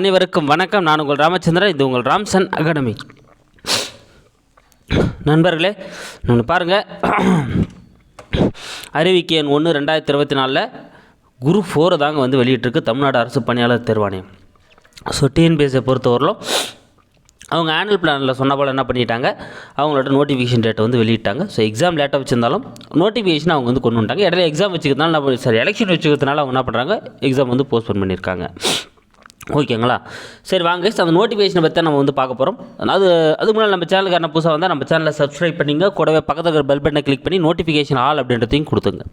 அனைவருக்கும் வணக்கம். நான் உங்கள் ராமச்சந்திரன். இது உங்கள் ராம்சன் அகாடமி. நண்பர்களே நான் பாருங்கள் அறிவிக்கை எண் ஒன்று ரெண்டாயிரத்தி இருபத்தி நாலில் குரு ஃபோரை தாங்க வந்து வெளியிட்டிருக்கு. தமிழ்நாடு அரசு பணியாளர் தேர்வாணையம். ஸோ டிஎன்பிஎஸ்ஸை பொறுத்தவரையிலும் அவங்க ஆனுவல் பிளானில் சொன்ன போல் என்ன பண்ணிட்டாங்க? அவங்களோட நோட்டிஃபிகேஷன் டேட்டை வந்து வெளியிட்டாங்க. ஸோ எக்ஸாம் லேட்டாக வச்சிருந்தாலும் நோட்டிஃபிகேஷன் அவங்க வந்து கொண்டு வந்துட்டாங்க. இடையில எக்ஸாம் வச்சுக்கிறதுனால சாரி எலெக்ஷன் வச்சுக்கிறதுனால அவங்க என்ன பண்ணுறாங்க எக்ஸாம் வந்து போஸ்ட்போன் பண்ணியிருக்காங்க ஓகேங்களா? சரி வாங்க அந்த நோட்டிஃபிகேஷனை பற்றி நம்ம வந்து பார்க்க போகிறோம் அது அதுக்கு முன்னாடி நம்ம சேனலுக்கு என்ன புதுசாக வந்தால் நம்ம சேனலை சப்ஸ்கிரைப் பண்ணிங்க. கூடவே பக்கத்தில் இருக்கிற பெல் பட்டனை கிளிக் பண்ணி நோட்டிஃபிகேஷன் ஆல் அப்படின்றதையும் கொடுத்துங்க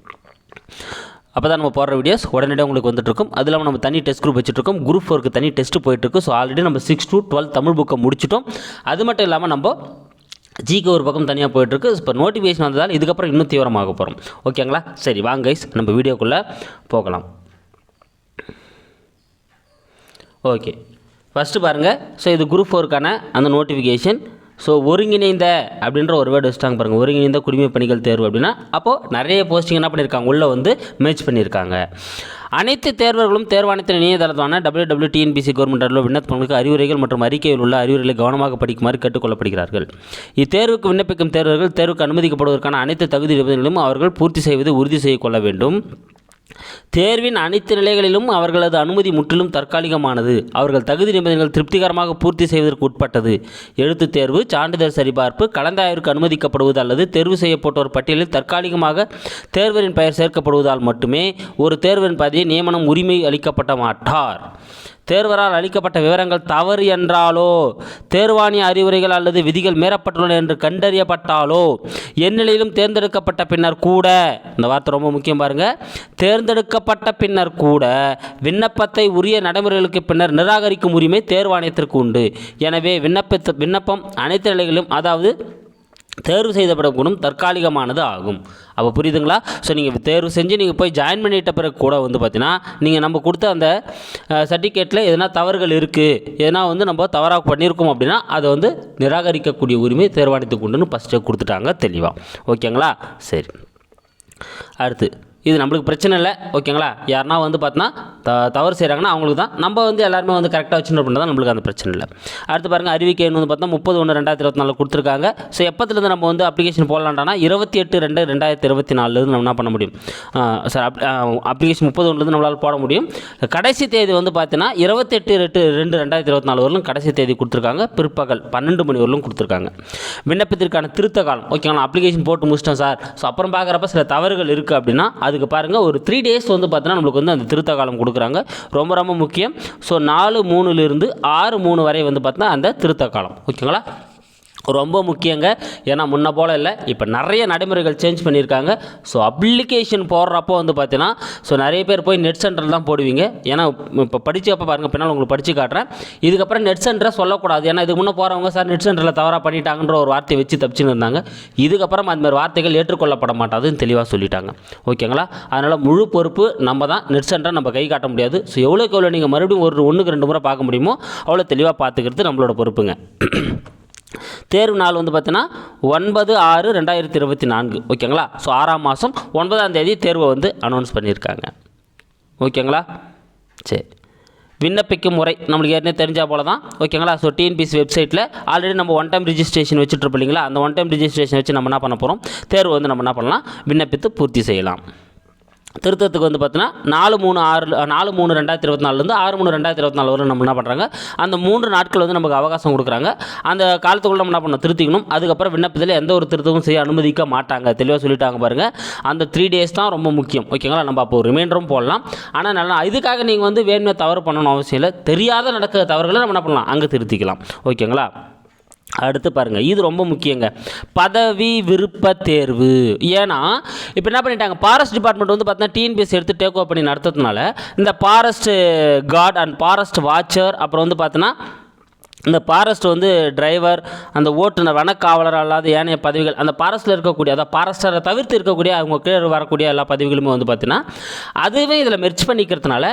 அப்போ தான் நம்ம போடுற வீடியோஸ் உடனடியாக உங்களுக்கு வந்துட்டுருக்கும் அது இல்லாமல் நம்ம தனி டெஸ்ட் குரூப் வச்சுட்ருக்கோம் குரூப் ஃபோருக்கு தனி டெஸ்ட் போயிட்டுருக்கு ஸோ ஆல்ரெடி நம்ம சிக்ஸ் டு டுவெல் தமிழ் புக்கை முடிச்சிட்டோம். அது மட்டும் இல்லாமல் நம்ம ஜிக்கு ஒரு பக்கம் தனியாக போயிட்டுருக்கு இப்போ நோட்டிஃபிகேஷன் வந்ததால் இதுக்கப்புறம் இன்னும் தீவிரமாக போகிறோம் ஓகேங்களா சரி வாங்க கைஸ் நம்ம வீடியோக்குள்ளே போகலாம். ஓகே ஃபஸ்ட்டு பாருங்கள் ஸோ இது குரூப் ஃபோருக்கான அந்த நோட்டிஃபிகேஷன் ஸோ ஒருங்கிணைந்த அப்படின்ற ஒரு வேர்டு வச்சுட்டாங்க பாருங்கள் ஒருங்கிணைந்த குடிமை பணிகள் தேர்வு அப்படின்னா அப்போது நிறைய போஸ்டிங் என்ன பண்ணியிருக்காங்க உள்ளே வந்து மேட்ச் பண்ணியிருக்காங்க அனைத்து தேர்வர்களும் தேர்வாணையத்தின் இணையதளத்தான டபிள்யூ டபிள்யூ டிஎன்பிசி கவர்மெண்ட் அலுவலக விண்ணப்பங்களுக்கு அறிவுரைகள் மற்றும் அறிக்கையில் உள்ள அறிவுரைகளை கவனமாக படிக்குமாறு கேட்டுக்கொள்ளப்படுகிறார்கள். இத்தேர்வுக்கு விண்ணப்பிக்கும் தேர்வர்கள் தேர்வுக்கு அனுமதிக்கப்படுவதற்கான அனைத்து தகுதி நிபந்தனைகளும் அவர்கள் பூர்த்தி செய்வது உறுதி செய்ய கொள்ள வேண்டும். தேர்வின் அனைத்து நிலைகளிலும் அவர்களது அனுமதி முற்றிலும் தற்காலிகமானது. அவர்கள் தகுதி நிபந்தனைகள் திருப்திகரமாக பூர்த்தி செய்வதற்கு உட்பட்டது. எழுத்துத் தேர்வு சான்றிதழ் சரிபார்ப்பு கலந்தாய்விற்கு அனுமதிக்கப்படுவது அல்லது தேர்வு செய்யப்பட்டோர் பட்டியலில் தற்காலிகமாக தேர்வரின் பெயர் சேர்க்கப்படுவதால் மட்டுமே ஒரு தேர்வரின் பதவியை நியமனம் உரிமை அளிக்கப்பட மாட்டார். தேர்வரால் அளிக்கப்பட்ட விவரங்கள் தவறு என்றாலோ தேர்வாணிய அறிவுரைகள் அல்லது விதிகள் மீறப்பட்டுள்ளன என்று கண்டறியப்பட்டாலோ எந்நிலையிலும் தேர்ந்தெடுக்கப்பட்ட பின்னர் கூட இந்த வார்த்தை ரொம்ப முக்கியம் பாருங்க தேர்ந்தெடுக்கப்பட்ட பின்னர் கூட விண்ணப்பத்தை உரிய நடைமுறைகளுக்கு பின்னர் நிராகரிக்கும் உரிமை தேர்வாணையத்திற்கு உண்டு. எனவே விண்ணப்பத்த விண்ணப்பம் அனைத்து நிலைகளிலும் அதாவது தேர்வு செய்யப்படக்கூடும் தற்காலிகமானது ஆகும். அப்போ புரியுதுங்களா? ஸோ நீங்கள் தேர்வு செஞ்சு நீங்கள் போய் ஜாயின் பண்ணிட்ட பிறகு கூட வந்து பார்த்தீங்கன்னா நீங்கள் நம்ம கொடுத்த அந்த சர்டிஃபிகேட்டில் எதனா தவறுகள் இருக்குது எதனா வந்து நம்ம தவறாக பண்ணியிருக்கோம் அப்படின்னா அதை வந்து நிராகரிக்கக்கூடிய உரிமை தேர்வாணையத்துக்கு உண்டுன்னு ஃபஸ்ட்டே கொடுத்துட்டாங்க தெளிவாக ஓகேங்களா சரி. அடுத்து இது நம்மளுக்கு பிரச்சனை இல்லை ஓகேங்களா? யாருனா வந்து பார்த்தோன்னா த தவறு செய்கிறாங்கன்னா அவங்களுக்கு தான் நம்ம வந்து எல்லாருமே வந்து கரெக்டாக வச்சுன்னு தான் நம்மளுக்கு அந்த பிரச்சனை இல்லை. அடுத்து பாருங்கள் அறிவிக்கை வந்து பார்த்தா முப்பது ஒன்று ரெண்டாயிரத்தி இருபத்தி நாலு கொடுத்துருக்காங்க. ஸோ எப்போத்துலேருந்து நம்ம வந்து அப்ளிகேஷன் போடலான்டானா இருபத்தி எட்டு ரெண்டு ரெண்டாயிரத்தி இருபத்தி நாலுலேருந்து நம்ம என்ன பண்ண முடியும்? சார் அப் அப்ளிகேஷன் முப்பது ஒன்றுலேருந்து நம்மளால் போட முடியும். கடைசி தேதி வந்து பார்த்தீங்கன்னா இருபத்தெட்டு ரெட்டு ரெண்டு ரெண்டாயிரத்தி இருபத்தி நாலு வரலும் கடைசி தேதி கொடுத்துருக்காங்க. பிற்பகல் பன்னெண்டு மணி வரலும் கொடுத்துருக்காங்க. விண்ணப்பத்திற்கான திருத்த காலம் ஓகேங்களா? அப்ளிகேஷன் போட்டு முடிச்சிட்டோம் சார். ஸோ அப்புறம் பார்க்குறப்ப சில தவறுகள் இருக்குது அப்படின்னா அது அதுக்கு பாருங்கள் ஒரு த்ரீ டேஸ் வந்து பார்த்தீங்கன்னா நம்மளுக்கு வந்து அந்த திருத்த காலம் கொடுக்குறாங்க. ரொம்ப ரொம்ப முக்கியம். ஸோ நாலு மூணுலேருந்து ஆறு மூணு வரை வந்து பார்த்தீங்கன்னா அந்த திருத்த காலம். ஓகேங்களா? ரொம்ப முக்கியங்க. ஏன்னா முன்ன போல் இல்லை. இப்போ நிறைய நடைமுறைகள் சேஞ்ச் பண்ணியிருக்காங்க. ஸோ அப்ளிகேஷன் போடுறப்போ வந்து பார்த்தீங்கன்னா ஸோ நிறைய பேர் போய் நெட் சென்டர் தான் போடுவீங்க. ஏன்னா இப்போ படிச்சப்போ பாருங்கள் பின்னால் உங்களுக்கு படித்து காட்டுறேன். இதுக்கப்புறம் நெட் சென்டரை சொல்லக்கூடாது. ஏன்னா இதுக்கு முன்னே போகிறவங்க சார் நெட் சென்டரில் தவறாக பண்ணிட்டாங்கன்ற ஒரு வார்த்தையை வச்சு தப்பிச்சுன்னு இருந்தாங்க. இதுக்கப்புறம் அதுமாதிரி வார்த்தைகள் ஏற்றுக்கொள்ளப்பட மாட்டாதுன்னு தெளிவாக சொல்லிட்டாங்க. ஓகேங்களா? அதனால் முழு பொறுப்பு நம்ம தான் நெட் சென்டரை நம்ம கை காட்ட முடியாது. ஸோ எவ்வளோக்கு எவ்வளோ நீங்கள் மறுபடியும் ஒரு ஒன்றுக்கு ரெண்டு முறை பார்க்க முடியுமோ அவ்வளோ தெளிவாக பார்த்துக்கிறது நம்மளோட பொறுப்புங்க. தேர்வு நாள் வந்து பார்த்தீங்கன்னா ஒன்பது ஆறு ரெண்டாயிரத்தி இருபத்தி நான்கு. ஓகேங்களா ஸோ ஆறாம் மாதம் ஒன்பதாம் தேதி தேர்வை வந்து அனௌன்ஸ் பண்ணியிருக்காங்க. ஓகேங்களா சரி. விண்ணப்பிக்கும் முறை நம்மளுக்கு ஏற்கனவே தெரிஞ்சால் போல தான் ஓகேங்களா ஸோ டிஎன்பிசி வெப்சைட்டில் ஆல்ரெடி நம்ம ஒன் டைம் ரிஜிஸ்ட்ரேஷன் வச்சுட்டு இல்லைங்களா? அந்த ஒன் டைம் ரிஜிஸ்ட்ரேஷன் வச்சு நம்ம என்ன பண்ண போகிறோம் தேர்வு வந்து நம்ம என்ன பண்ணலாம்? விண்ணப்பித்து பூர்த்தி செய்யலாம். திருத்தத்துக்கு வந்து பார்த்தீங்கன்னா நாலு மூணு ஆறு நாலு மூணு ரெண்டாயிரத்தி இருபத்தி நாலுலேருந்து ஆறு மூணு ரெண்டாயிரத்தி இருபத்தி நாலு வரை நம்ம என்ன பண்ணுறாங்க அந்த மூன்று நாட்கள் வந்து நமக்கு அவகாசம் கொடுக்குறாங்க. அந்த காலத்துக்குள்ள நம்ம என்ன பண்ணோம் திருத்திக்கணும். அதுக்கப்புறம் விண்ணப்பத்தில் எந்த ஒரு திருத்தமும் செய்ய அனுமதிக்க மாட்டாங்க. தெளிவாக சொல்லிட்டாங்க பாருங்கள் அந்த த்ரீ டேஸ் தான் ரொம்ப முக்கியம். ஓகேங்களா நம்ம அப்போ ரிமைண்டரும் போடலாம். ஆனால் நல்லா இதுக்காக நீங்கள் வந்து வேணுமே தவறு பண்ணணும் அவசியம் இல்லை. தெரியாத நடக்கிற தவறுகளை நம்ம என்ன பண்ணலாம்? அங்கே திருத்திக்கலாம். ஓகேங்களா அடுத்து பாருங்கள் இது ரொம்ப முக்கியங்க. பதவி விருப்ப தேர்வு. ஏன்னா இப்போ என்ன பண்ணிட்டாங்க ஃபாரஸ்ட் டிபார்ட்மெண்ட் வந்து பார்த்தீங்கன்னா டிஎன்பிஎஸ் எடுத்து டேக் ஓவர் பண்ணி நடத்துறதுனால இந்த forest guard and forest watcher அப்புறம் வந்து பார்த்தீங்கன்னா இந்த ஃபாரஸ்ட் வந்து டிரைவர் அந்த ஓட்டுநர் வனக்காவலர் அல்லாத ஏனைய பதவிகள் அந்த ஃபாரஸ்ட்டில் இருக்கக்கூடிய அதாவது ஃபாரஸ்டரை தவிர்த்து இருக்கக்கூடிய அவங்க கீழே வரக்கூடிய எல்லா பதவிகளுமே வந்து பார்த்தீங்கன்னா அதுவே இதில் மெர்ச் பண்ணிக்கிறதுனால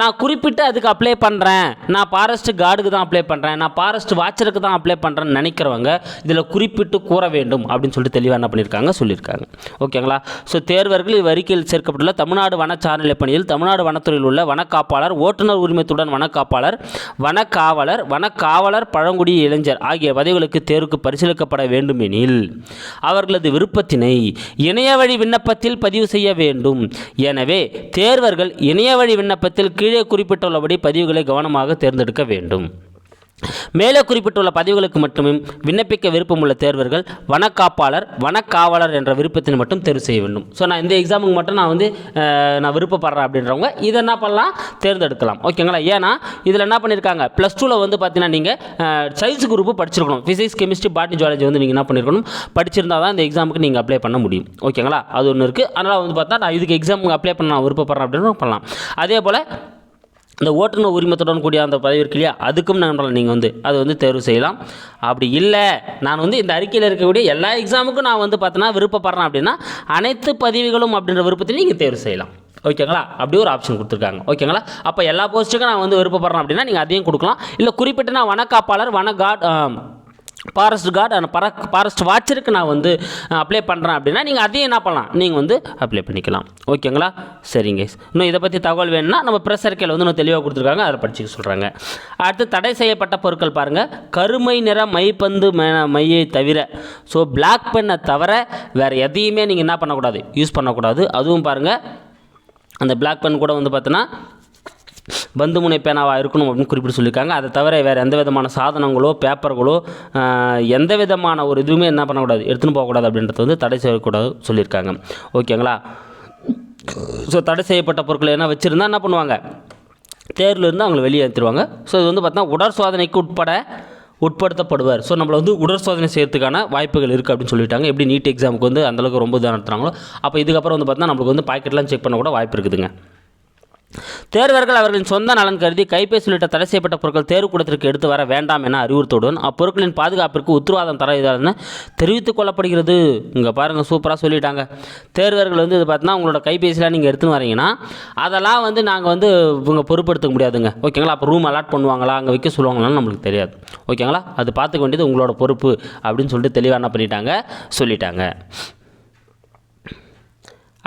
நான் குறிப்பிட்டு அதுக்கு அப்ளை பண்ணுறேன் நான் ஃபாரஸ்ட் கார்டுக்கு தான் அப்ளை பண்ணுறேன் நான் ஃபாரஸ்ட் வாட்சருக்கு தான் அப்ளை பண்ணுறேன்னு நினைக்கிறவங்க இதில் குறிப்பிட்டு கூற வேண்டும் அப்படின்னு சொல்லிட்டு தெளிவாக என்ன பண்ணியிருக்காங்க சொல்லியிருக்காங்க. ஓகேங்களா ஸோ தேர்வர்கள் இவ்வறிக்கையில் சேர்க்கப்பட்டுள்ள தமிழ்நாடு வன சார்நிலை பணியில் தமிழ்நாடு வனத்துறையில் உள்ள வனக்காப்பாளர் ஓட்டுநர் உரிமத்துடன் வனக்காப்பாளர் வனக்காவலர் வனக்காவலர் பழங்குடி இளைஞர் ஆகிய பதவிகளுக்கு தேர்வுக்கு பரிசீலிக்கப்பட வேண்டுமெனில். அவர்களது விருப்பத்தினை இணையவழி விண்ணப்பத்தில் பதிவு செய்ய வேண்டும். எனவே தேர்வர்கள் இணையவழி விண்ணப்பத்தில் கீழே குறிப்பிட்டுள்ளபடி பதிவுகளை கவனமாக தேர்ந்தெடுக்க வேண்டும். மேலே குறிப்பிட்டுள்ள பதிவுகளுக்கு மட்டுமே விண்ணப்பிக்க விருப்பமுள்ள தேர்வர்கள் வனக்காப்பாளர் வனக்காவலர் என்ற விருப்பத்தினை மட்டும் தேர்வு செய்ய வேண்டும். ஸோ நான் இந்த எக்ஸாமுக்கு மட்டும் நான் வந்து நான் விருப்பப்படுறேன் அப்படின்றவங்க இதை என்ன பண்ணலாம்? தேர்ந்தெடுக்கலாம். ஓகேங்களா ஏன்னா இதில் என்ன பண்ணியிருக்காங்க? ப்ளஸ் டூவில் வந்து பார்த்தீங்கன்னா நீங்கள் சயின்ஸ் குரூப்பு படிச்சிருக்கணும். ஃபிசிக்ஸ் கெமிஸ்ட்ரி பாட்னி ஜுவாலஜி வந்து நீங்கள் என்ன பண்ணியிருக்கணும் படிச்சிருந்தா தான் இந்த எக்ஸாமுக்கு நீங்கள் அப்ளை பண்ண முடியும். ஓகேங்களா அது ஒன்று இருக்குது அதனால் வந்து பார்த்தா நான் இதுக்கு எக்ஸாமுக்கு அப்ளை பண்ண நான் விருப்பப்படுறேன் அப்படின்னு பண்ணலாம். அதே போல் இந்த ஓட்டுநர் உரிமத்துடன் கூடிய அந்த பதவி இருக்கு இல்லையா? அதுக்கும் நண்பர்கள் நீங்கள் வந்து அது வந்து தேர்வு செய்யலாம். அப்படி இல்லை நான் வந்து இந்த அறிக்கையில் இருக்கக்கூடிய எல்லா எக்ஸாமுக்கும் நான் வந்து பார்த்தோன்னா விருப்பப்படுறேன் அப்படின்னா அனைத்து பதிவுகளும் அப்படின்ற விருப்பத்தையும் நீங்கள் தேர்வு செய்யலாம். ஓகேங்களா? அப்படி ஒரு ஆப்ஷன் கொடுத்துருக்காங்க. ஓகேங்களா? அப்போ எல்லா போஸ்ட்டுக்கும் நான் வந்து விருப்பப்படுறேன் அப்படின்னா நீங்கள் அதையும் கொடுக்கலாம். இல்லை குறிப்பிட்ட நான் வனக்காப்பாளர் வன கார்டு ஃபாரஸ்ட் கார்டு அந்த பர ஃபாரஸ்ட் வாட்சருக்கு நான் வந்து அப்ளை பண்ணுறேன் அப்படின்னா நீங்கள் அதையும் என்ன பண்ணலாம்? நீங்கள் வந்து அப்ளை பண்ணிக்கலாம். ஓகேங்களா சரிங்க. இன்னும் இதை பற்றி தகவல் வேணும்னா நம்ம ப்ரெஸ் அறிக்கையில் வந்து இன்னும் தெளிவாக கொடுத்துருக்காங்க. அதை படிச்சுக்க சொல்கிறாங்க அடுத்து தடை செய்யப்பட்ட பொருட்கள் பாருங்கள் கருமை நிற மைப்பந்து மே- மையை தவிர ஸோ பிளாக் பெண்ணை தவிர வேறு எதையுமே நீங்கள் என்ன பண்ணக்கூடாது? யூஸ் பண்ணக்கூடாது. அதுவும் பாருங்கள் அந்த பிளாக் பென் கூட வந்து பார்த்தோன்னா பந்து முனை பேனாவாக இருக்கணும் அப்படின்னு குறிப்பிட்டு சொல்லியிருக்காங்க. அதை தவிர வேறு எந்த விதமான சாதனங்களோ பேப்பர்களோ எந்த விதமான ஒரு இதுவுமே என்ன பண்ணக்கூடாது எடுத்துன்னு போகக்கூடாது அப்படின்றது வந்து தடை செய்யக்கூடாது சொல்லியிருக்காங்க. ஓகேங்களா? ஸோ தடை செய்யப்பட்ட பொருட்களை என்ன வச்சுருந்தா என்ன பண்ணுவாங்க? தேர்வில் இருந்து அவங்களை வெளியே ஏற்றிடுவாங்க ஸோ இது வந்து பார்த்தீங்கன்னா உடற் சோதனைக்கு உட்பட உட்படுத்தப்படுவார். ஸோ நம்மளை வந்து உடற் சோதனை செய்யறதுக்கான வாய்ப்புகள் இருக்குது அப்படின்னு சொல்லிட்டாங்க. எப்படி நீட் எக்ஸாமுக்கு வந்து அந்தளவுக்கு ரொம்ப இதாக நடத்துகிறாங்களோ அப்போ இதுக்கப்புறம் வந்து பார்த்தீங்கன்னா நம்மளுக்கு வந்து பாக்கெட்லாம் செக் பண்ண கூட வாய்ப்பு இருக்குதுங்க. தேர்வர்கள் அவர்களின் சொந்த நலன் கருதி கைபேசி உள்ளிட்ட தடை செய்யப்பட்ட பொருட்கள் தேர்வுக்கூடத்திற்கு எடுத்து வர வேண்டாம் என அறிவுறுத்தவுடன் அப்பொருட்களின் பாதுகாப்பிற்கு உத்தரவாதம் தர என தெரிவித்துக் கொள்ளப்படுகிறது. இங்கே பாருங்கள் சூப்பராக சொல்லிட்டாங்க. தேர்வர்கள் வந்து இது பார்த்தீங்கன்னா உங்களோட கைபேசியில் நீங்கள் எடுத்துன்னு வரீங்கன்னா அதெல்லாம் வந்து நாங்கள் வந்து இவங்க பொறுப்படுத்த முடியாதுங்க. ஓகேங்களா அப்போ ரூம் அலாட் பண்ணுவாங்களா? அங்கே வைக்க சொல்லுவாங்களான்னு நம்மளுக்கு தெரியாது. ஓகேங்களா அது பார்த்துக்க வேண்டியது உங்களோட பொறுப்பு அப்படின்னு சொல்லிட்டு தெளிவாக என்ன பண்ணிட்டாங்க சொல்லிட்டாங்க.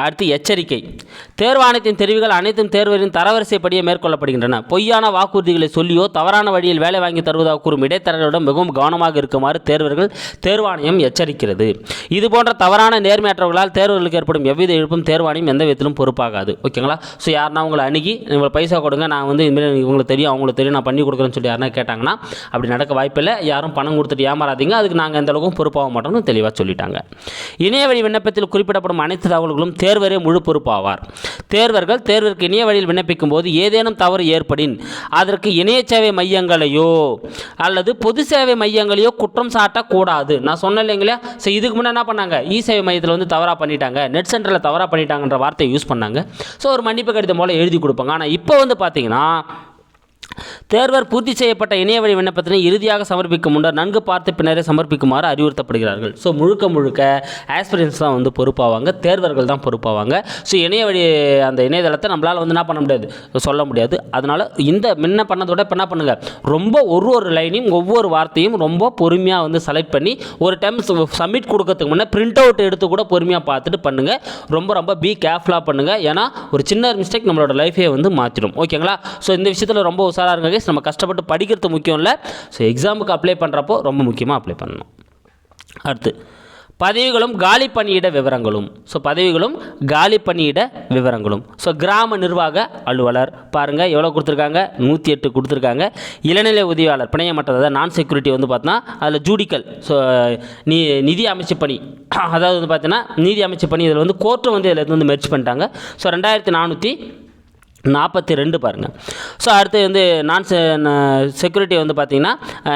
அடுத்து எச்சரிக்கை. தேர்வாணையத்தின் தெரிவுகள் அனைத்தும் தேர்வரின் தரவரிசைப்படியே மேற்கொள்ளப்படுகின்றன. பொய்யான வாக்குறுதிகளை சொல்லியோ தவறான வழியில் வேலை வாங்கி தருவதாக கூறும் இடைத்தரகர்களிடம் மிகவும் கவனமாக இருக்குமாறு தேர்வர்கள் தேர்வாணையம் எச்சரிக்கிறது. இதுபோன்ற தவறான நேர்மையற்றவர்களால் தேர்வர்களுக்கு ஏற்படும் எவ்வித இழப்பும் தேர்வாணையம் எந்த விதத்திலும் பொறுப்பாகாது. ஓகேங்களா ஸோ யாருனா உங்களை அணுகி உங்களை பைசா கொடுங்க நான் வந்து இதுமாரி உங்களுக்கு தெரியும் அவங்களுக்கு தெரியும் நான் பண்ணி கொடுக்குறேன்னு சொல்லி யாருனா கேட்டாங்கன்னா அப்படி நடக்க வாய்ப்பில்லை. யாரும் பணம் கொடுத்துட்டு ஏமாறாதீங்க அதுக்கு நாங்கள் எந்த அளவுக்கும் பொறுப்பாக மாட்டோம்னு தெளிவாக சொல்லிட்டாங்க. இணைய வழி விண்ணப்பத்தில் குறிப்பிடப்படும் அனைத்து தகவல்களும் தேர்வரே முழு பொறுப்பாவார். தேர்வர்கள் தேர்விற்கு இணைய வழியில் விண்ணப்பிக்கும் போது ஏதேனும் தவறு ஏற்படின் அதற்கு இணைய சேவை மையங்களையோ அல்லது பொது சேவை மையங்களையோ குற்றம் சாட்டக்கூடாது. நான் சொன்னேன் இல்லைங்களா? ஸோ இதுக்கு முன்னே என்ன பண்ணாங்க? இ சேவை மையத்தில் வந்து தவறாக பண்ணிட்டாங்க. நெட் சென்டரில் தவறாக பண்ணிட்டாங்கன்ற வார்த்தையை யூஸ் பண்ணாங்க. ஸோ ஒரு மன்னிப்பு கடிதம் போல் எழுதி கொடுப்பாங்க. ஆனால் இப்போ வந்து பார்த்தீங்கன்னா தேர்வர் பூர்த்தி செய்யப்பட்ட இணையவழி விண்ணப்பத்தினை இறுதியாக சமர்ப்பிக்கும் முன்னர் நன்கு பார்த்து பின்னரே சமர்ப்பிக்குமாறு அறிவுறுத்தப்படுகிறார்கள். ஸோ முழுக்க முழுக்க ஆஸ்பிரன்ஸ் தான் வந்து பொறுப்பாவாங்க. தேர்வர்கள் தான் பொறுப்பாவாங்க. ஸோ இணையவழி அந்த இணையதளத்தை நம்மளால் வந்து என்ன பண்ண முடியாது? சொல்ல முடியாது. அதனால் இந்த முன்ன பண்ணதோட இப்போ என்ன பண்ணுங்கள் ரொம்ப ஒரு ஒரு லைனையும் ஒவ்வொரு வார்த்தையும் ரொம்ப பொறுமையாக வந்து செலக்ட் பண்ணி ஒரு டைம் சப்மிட் கொடுக்கறதுக்கு முன்னே பிரிண்ட் அவுட் எடுத்து கூட பொறுமையாக பார்த்துட்டு பண்ணுங்கள் ரொம்ப ரொம்ப பி கேர்ஃபுல்லாக பண்ணுங்கள் ஏன்னா ஒரு சின்ன மிஸ்டேக் நம்மளோட லைஃபே வந்து மாற்றிடும் ஓகேங்களா ஸோ இந்த விஷயத்தில் ரொம்ப உஷாராக இருங்க கேஸ் நம்ம கஷ்டப்பட்டு படிக்கிறது முக்கியம் இல்லை. ஸோ எக்ஸாமுக்கு அப்ளை பண்ணுறப்போ ரொம்ப முக்கியமாக அப்ளை பண்ணணும். அடுத்து பதவிகளும் காலி பணியிட விவரங்களும். ஸோ பதவிகளும் காலி பணியிட விவரங்களும். ஸோ கிராம நிர்வாக அலுவலர் பாருங்கள் எவ்வளோ கொடுத்துருக்காங்க? நூற்றி எட்டு கொடுத்துருக்காங்க. இளநிலை உதவியாளர் பிணையமற்றது அதாவது நான் செக்யூரிட்டி வந்து பார்த்தோன்னா அதில் ஜூடிக்கல் ஸோ நீ நிதி அமைச்சு பணி. அதாவது வந்து பார்த்தீங்கன்னா நீதி அமைச்சு பணி இதில் வந்து கோர்ட்டும் வந்து இதில் வந்து மெர்ச் பண்ணிட்டாங்க. ஸோ ரெண்டாயிரத்தி நானூற்றி நாற்பத்தி ரெண்டு பாருங்கள் ஸோ அடுத்து வந்து நான் செக்யூரிட்டி வந்து பார்த்திங்கன்னா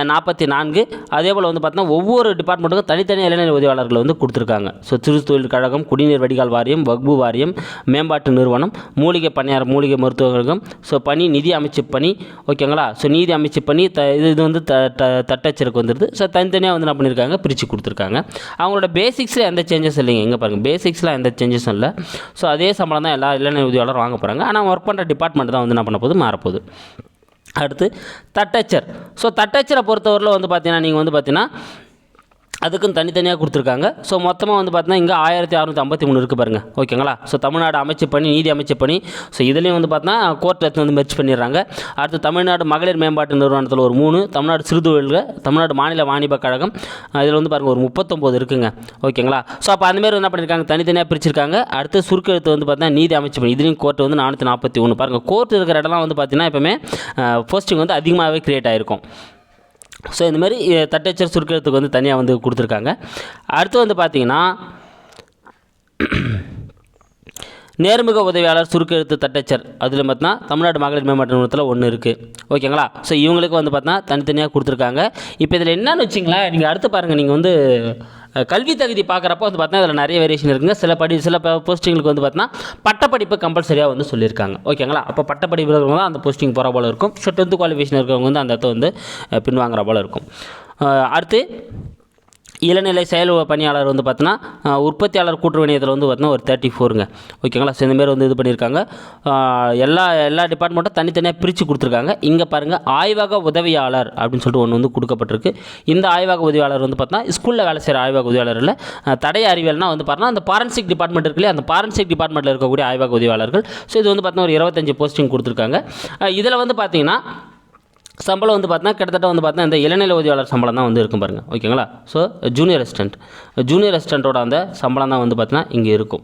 நாற்பத்தி நான்கு. அதே போல் வந்து பார்த்தீங்கன்னா ஒவ்வொரு டிபார்ட்மெண்ட்டுக்கும் தனித்தனி இளைஞர் உதவியாளர்கள் வந்து கொடுத்துருக்காங்க. ஸோ சிறு தொழில் கழகம் குடிநீர் வடிகால் வாரியம் வக்பு வாரியம் மேம்பாட்டு நிறுவனம் மூலிகை பணியார் மூலிகை மருத்துவகம் ஸோ பணி நிதி அமைச்சு பணி ஓகேங்களா ஸோ நீதி அமைச்சு பணி த இது இது வந்து த த தட்டச்சருக்கு வந்துடுது ஸோ தனித்தனியாக வந்து என்ன பண்ணியிருக்காங்க பிரித்து கொடுத்துருக்காங்க. அவங்களோட பேசிக்ஸில் எந்த சேஞ்சஸ் இல்லைங்க. எங்கே பாருங்கள் பேசிக்ஸில் எந்த சேஞ்சஸும் இல்லை. ஸோ அதே சம்பளம் தான் எல்லா இளைஞர் உதவியாளரும் வாங்க போகிறாங்க ஆனால் ஒர்க் பண்ண பண்ணுற டிபார்ட்மெண்ட் தான் வந்து என்ன பண்ண போகுது? மாறப்போகுது. அடுத்து தட்டச்சர். ஸோ தட்டச்சரை பொறுத்தவரையில் வந்து பார்த்தீங்கன்னா நீங்கள் வந்து பார்த்தீங்கன்னா அதுக்கும் தனித்தனியாக கொடுத்துருக்காங்க. ஸோ மொத்தமாக வந்து பார்த்தீங்கன்னா இங்கே ஆயிரத்தி அறநூற்றி ஐம்பத்தி மூணு இருக்குது பாருங்கள் ஓகேங்களா ஸோ தமிழ்நாடு அமைச்சு பண்ணி நீதி அமைச்சு பண்ணி ஸோ இதுலேயும் வந்து பார்த்தீங்கன்னா கோர்ட் எடுத்து வந்து மெர்ச் பண்ணிடுறாங்க. அடுத்து தமிழ்நாடு மகளிர் மேம்பாட்டு நிறுவனத்தில் ஒரு மூணு தமிழ்நாடு சிறுதொழில்கள் தமிழ்நாடு மாநில வாணிப கழகம். இதில் வந்து பாருங்கள் ஒரு முப்பத்தொம்போது இருக்குங்க. ஓகேங்களா ஸோ அப்போ அந்தமாரி என்ன பண்ணியிருக்காங்க தனித்தனியாக பிரிச்சிருக்காங்க. அடுத்து சுருக்கெழுத்து வந்து பார்த்தீங்கன்னா நீதி அமைச்சு பண்ணி இதுலேயும் கோர்ட் வந்து நானூற்றி நாற்பத்தி ஒன்று பாருங்கள் கோர்ட் இருக்கிற இடம்லாம் வந்து பார்த்தீங்கன்னா எப்பவுமே போஸ்டிங் வந்து அதிகமாகவே க்ரியேட் ஆகிருக்கும் ஸோ இந்த மாதிரி தட்டச்சர் சுருக்கிறதுக்கு வந்து தனியாக வந்து கொடுத்துருக்காங்க. அடுத்து வந்து பார்த்தீங்கன்னா நேர்முக உதவியாளர் சுருக்கெழுத்து தட்டச்சர். அதில் பார்த்தீங்கன்னா தமிழ்நாடு மகளிர் மேம்பாட்டு நிறுவனத்தில் ஒன்று இருக்குது ஓகேங்களா? ஸோ இவங்களுக்கு வந்து பார்த்தீங்கன்னா தனித்தனியாக கொடுத்துருக்காங்க. இப்போ இதில் என்னன்னு வச்சிங்களேன் நீங்கள் அடுத்து பாருங்கள் நீங்கள் வந்து கல்வி தகுதி பார்க்குறப்ப வந்து பார்த்தீங்கன்னா அதில் நிறைய வேரியேஷன் இருக்குங்க. சில படி சில போஸ்டிங்களுக்கு வந்து பார்த்தீங்கன்னா பட்டப்படிப்பு கம்பல்சரியாக வந்து சொல்லியிருக்காங்க. ஓகேங்களா அப்போ பட்டப்படிப்பு இருக்கிறவங்க தான் அந்த போஸ்டிங் போகிற போல இருக்கும். ஸோ டென்த்து குவாலிஃபிகேஷன் இருக்கிறவங்க வந்து அந்த இடத்த வந்து பின்வாங்குற போல இருக்கும். அடுத்து இளநிலை செயல் பணியாளர் வந்து பார்த்தீங்கன்னா உற்பத்தியாளர் கூட்டுறவினியத்தில் வந்து பார்த்தீங்கன்னா ஒரு தேர்ட்டி ஃபோருங்க ஓகேங்களா? ஸோ இந்தமாரி வந்து இது பண்ணியிருக்காங்க. எல்லா எல்லா டிபார்ட்மெண்ட்டும் தனித்தனியாக பிரித்து கொடுத்துருக்காங்க. இங்கே பாருங்கள் ஆய்வக உதவியாளர் அப்படின்னு சொல்லிட்டு ஒன்று வந்து கொடுக்கப்பட்டிருக்கு. இந்த ஆய்வக உதவியாளர் வந்து பார்த்தீங்கன்னா ஸ்கூலில் வேலை செய்கிற ஆய்வக உதவியாளரில் தடை அறிவியல்னால் வந்து பார்த்தீங்கன்னா அந்த பாரன்சிக் டிபார்ட்மெண்ட் இருக்குல்லையா அந்த பாரன்சிக் டிபார்ட்மெண்ட்டில் இருக்கக்கூடிய ஆய்வக உதவியாளர்கள். ஸோ இது வந்து பார்த்தீங்கன்னா ஒரு இருபத்தஞ்சி போஸ்டிங் கொடுத்துருக்காங்க. இதில் வந்து பார்த்தீங்கன்னா சம்பளம் வந்து பார்த்தீங்கன்னா கிட்டத்தட்ட வந்து பார்த்தீங்கன்னா இந்த இளநிலை உதவியாளர் சம்பளம் தான் வந்து இருக்கும் பாருங்கள் ஓகேங்களா? ஸோ ஜூனியர் அசிஸ்டன்ட் ஜூனியர் அசிஸ்டண்ட்டோட அந்த சம்பளம் தான் வந்து பார்த்தீங்கன்னா இங்கே இருக்கும்.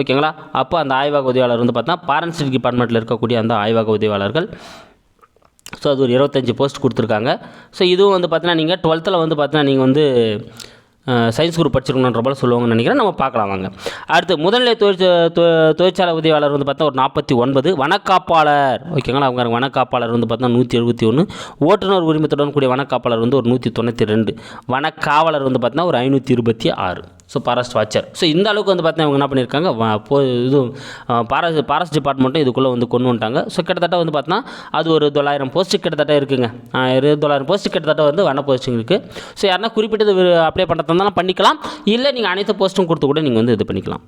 ஓகேங்களா? அப்போ அந்த ஆய்வக உதவியாளர் வந்து பார்த்தீங்கன்னா பாரன்ஸ்ட் டிபார்ட்மெண்ட்டில் இருக்கக்கூடிய அந்த ஆய்வக உதவியாளர்கள். ஸோ அது ஒரு இருபத்தஞ்சி போஸ்ட் கொடுத்துருக்காங்க. ஸோ இதுவும் வந்து பார்த்தீங்கன்னா நீங்கள் டுவெல்த்தில் வந்து பார்த்தீங்கன்னா நீங்கள் வந்து சயின்ஸ் குரூப் படிச்சிருக்கணுன்ற போல சொல்லுவாங்கன்னு நினைக்கிறேன். நம்ம பார்க்கலாம் வாங்க. அடுத்து முதல்நிலை தொழிற்ச தொ- தொழிற்சாலை உதவியாளர் வந்து பார்த்தா ஒரு நாற்பத்தி ஒன்பது. வனக்காப்பாளர். ஓகேங்களா அவங்க வனக்காப்பாளர் வந்து பார்த்தா நூற்றி எழுபத்தி ஒன்று ஓட்டுநர் உரிமத்துடன் கூடிய வனக்காப்பாளர் வந்து ஒரு நூற்றி தொண்ணூற்றி ரெண்டு. வனக்காவலர் வந்து பார்த்தீங்கன்னா ஒரு ஐநூற்றி இருபத்தி ஆறு. ஸோ ஃபாரஸ்ட் வாட்சர் ஸோ இந்த அளவுக்கு வந்து பார்த்தீங்கன்னா இவங்க என்ன பண்ணியிருக்காங்க போ இது ஃபாரஸ்ட் ஃபாரஸ்ட் டிபார்ட்மெண்ட்டும் இதுக்குள்ளே வந்து கொண்டு வந்துட்டாங்க. ஸோ கிட்டத்தட்ட வந்து பார்த்தீங்கன்னா அது ஒரு தொள்ளாயிரம் போஸ்ட்டு கிட்டத்தட்ட இருக்குங்க. இருபது இரு- தொள்ளாயிரம் போஸ்ட்டு கிட்டத்தட்ட வந்து வன போஸ்டிங் இருக்குது ஸோ யாருன்னா குறிப்பிட்டது அப்ளை பண்ணுறதா இருந்தாலும் பண்ணிக்கலாம். இல்லை நீங்கள் அனைத்து போஸ்ட்டும் கொடுத்து கூட நீங்கள் வந்து இது பண்ணிக்கலாம்.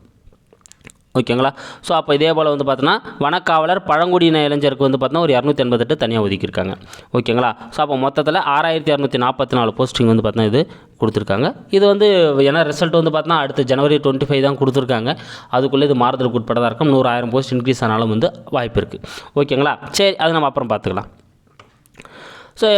ஓகேங்களா? ஸோ அப்போ இதே போல் வந்து பார்த்தோன்னா வனக்காவலர் பழங்குடியின இளைஞருக்கு வந்து பார்த்தோன்னா ஒரு இரநூத்தி எண்பத்தெட்டு தனியாக ஒதுக்கியிருக்காங்க. ஓகேங்களா? ஸோ அப்போ மொத்தத்தில் ஆறாயிரத்தி இரநூத்தி நாற்பத்தி நாலு போஸ்டிங் வந்து பார்த்தோன்னா இது கொடுத்துருக்காங்க. இது வந்து ஏன்னா ரிசல்ட் வந்து பார்த்தோன்னா அடுத்த ஜனவரி டுவெண்ட்டி ஃபைவ் தான் கொடுத்துருக்காங்க. அதுக்குள்ளே இது மாறுதலுக்கு உட்பட்டதாக இருக்கும். நூறு ஆயிரம் போஸ்ட் இன்க்ரீஸ் ஆனாலும் வந்து வாய்ப்பு இருக்குது ஓகேங்களா? சரி அது நம்ம அப்புறம் பார்த்துக்கலாம் ஸோ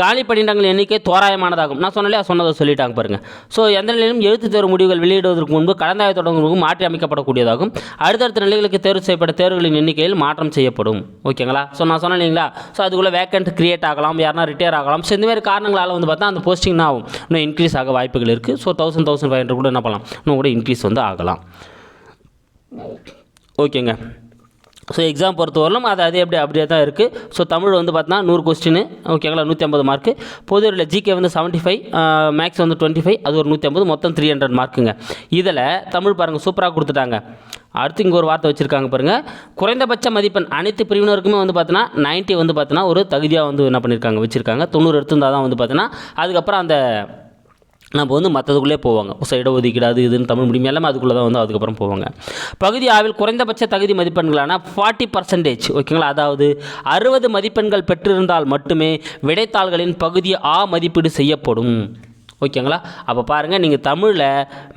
காலி பணியிடங்கள் எண்ணிக்கை தோராயமானதாகும். நான் சொன்னாலே சொன்னதை சொல்லிட்டாங்க பாருங்கள் ஸோ எந்த நிலையிலும் எழுத்து தேர்வு முடிவுகள் வெளியிடுவதற்கு முன்பு கலந்தாய்வு தொடங்குவதற்கு மாற்றி அமைக்கப்படக்கூடியதாகும். அடுத்தடுத்த நிலைகளுக்கு தேர்வு செய்யப்பட்ட தேர்வுகளின் எண்ணிக்கையில் மாற்றம் செய்யப்படும். ஓகேங்களா ஸோ நான் சொன்னேன் இல்லைங்களா? ஸோ அதுக்குள்ளே வேக்கண்ட் கிரியேட் ஆகலாம் யாருனா ரிட்டையர் ஆகலாம். ஸோ இந்த மாதிரி காரணங்களால் வந்து பார்த்தா அந்த போஸ்டிங் ஆகும். இன்னும் இன்க்ரீஸ் ஆக வாய்ப்புகள் இருக்குது so thousand thousand five hundred கூட என்ன பண்ணலாம்? இன்னும் கூட இன்க்ரீஸ் வந்து ஆகலாம். ஓகேங்க ஸோ எக்ஸாம் பொறுத்தவரையிலும் அது அது அப்படியே அப்படியே தான் இருக்குது ஸோ தமிழ் வந்து பார்த்தோன்னா நூறு கொஸ்டின் ஓகேங்களா நூற்றி ஐம்பது மார்க்கு பொதுவில் ஜிகே வந்து செவன்ட்டி ஃபைவ் மேக்ஸ் வந்து டுவெண்ட்டி ஃபைவ் அது ஒரு நூற்றி ஐம்பது மொத்தம் த்ரீ ஹண்ட்ரட் மார்க்குங்க இதில் தமிழ் பாருங்கள் சூப்பராக கொடுத்துட்டாங்க. அடுத்து இங்கே ஒரு வார்த்தை வச்சுருக்காங்க பாருங்கள் குறைந்தபட்ச மதிப்பெண் அனைத்து பிரிவினருக்குமே வந்து பார்த்தீங்கன்னா 90 வந்து பார்த்தீங்கன்னா ஒரு தகுதியாக வந்து என்ன பண்ணியிருக்காங்க வச்சுருக்காங்க. தொண்ணூறு எடுத்திருந்தால் தான் வந்து பார்த்தீங்கன்னா அதுக்கப்புறம் அந்த நம்ம வந்து மற்றதுக்குள்ளே போவாங்க. ஸோ இடஒதுக்கீடு அது இதுன்னு தமிழ் மீடியம்? எல்லாமே அதுக்குள்ளே தான் வந்து அதுக்கப்புறம் போவாங்க. பகுதி ஆவில் குறைந்தபட்ச தகுதி மதிப்பெண்களான ஃபார்ட்டி பர்சன்டேஜ் ஓகேங்களா? அதாவது அறுபது மதிப்பெண்கள் பெற்றிருந்தால் மட்டுமே விடைத்தாள்களின் பகுதி ஆ மதிப்பீடு செய்யப்படும். ஓகேங்களா? அப்போ பாருங்கள் நீங்கள் தமிழில்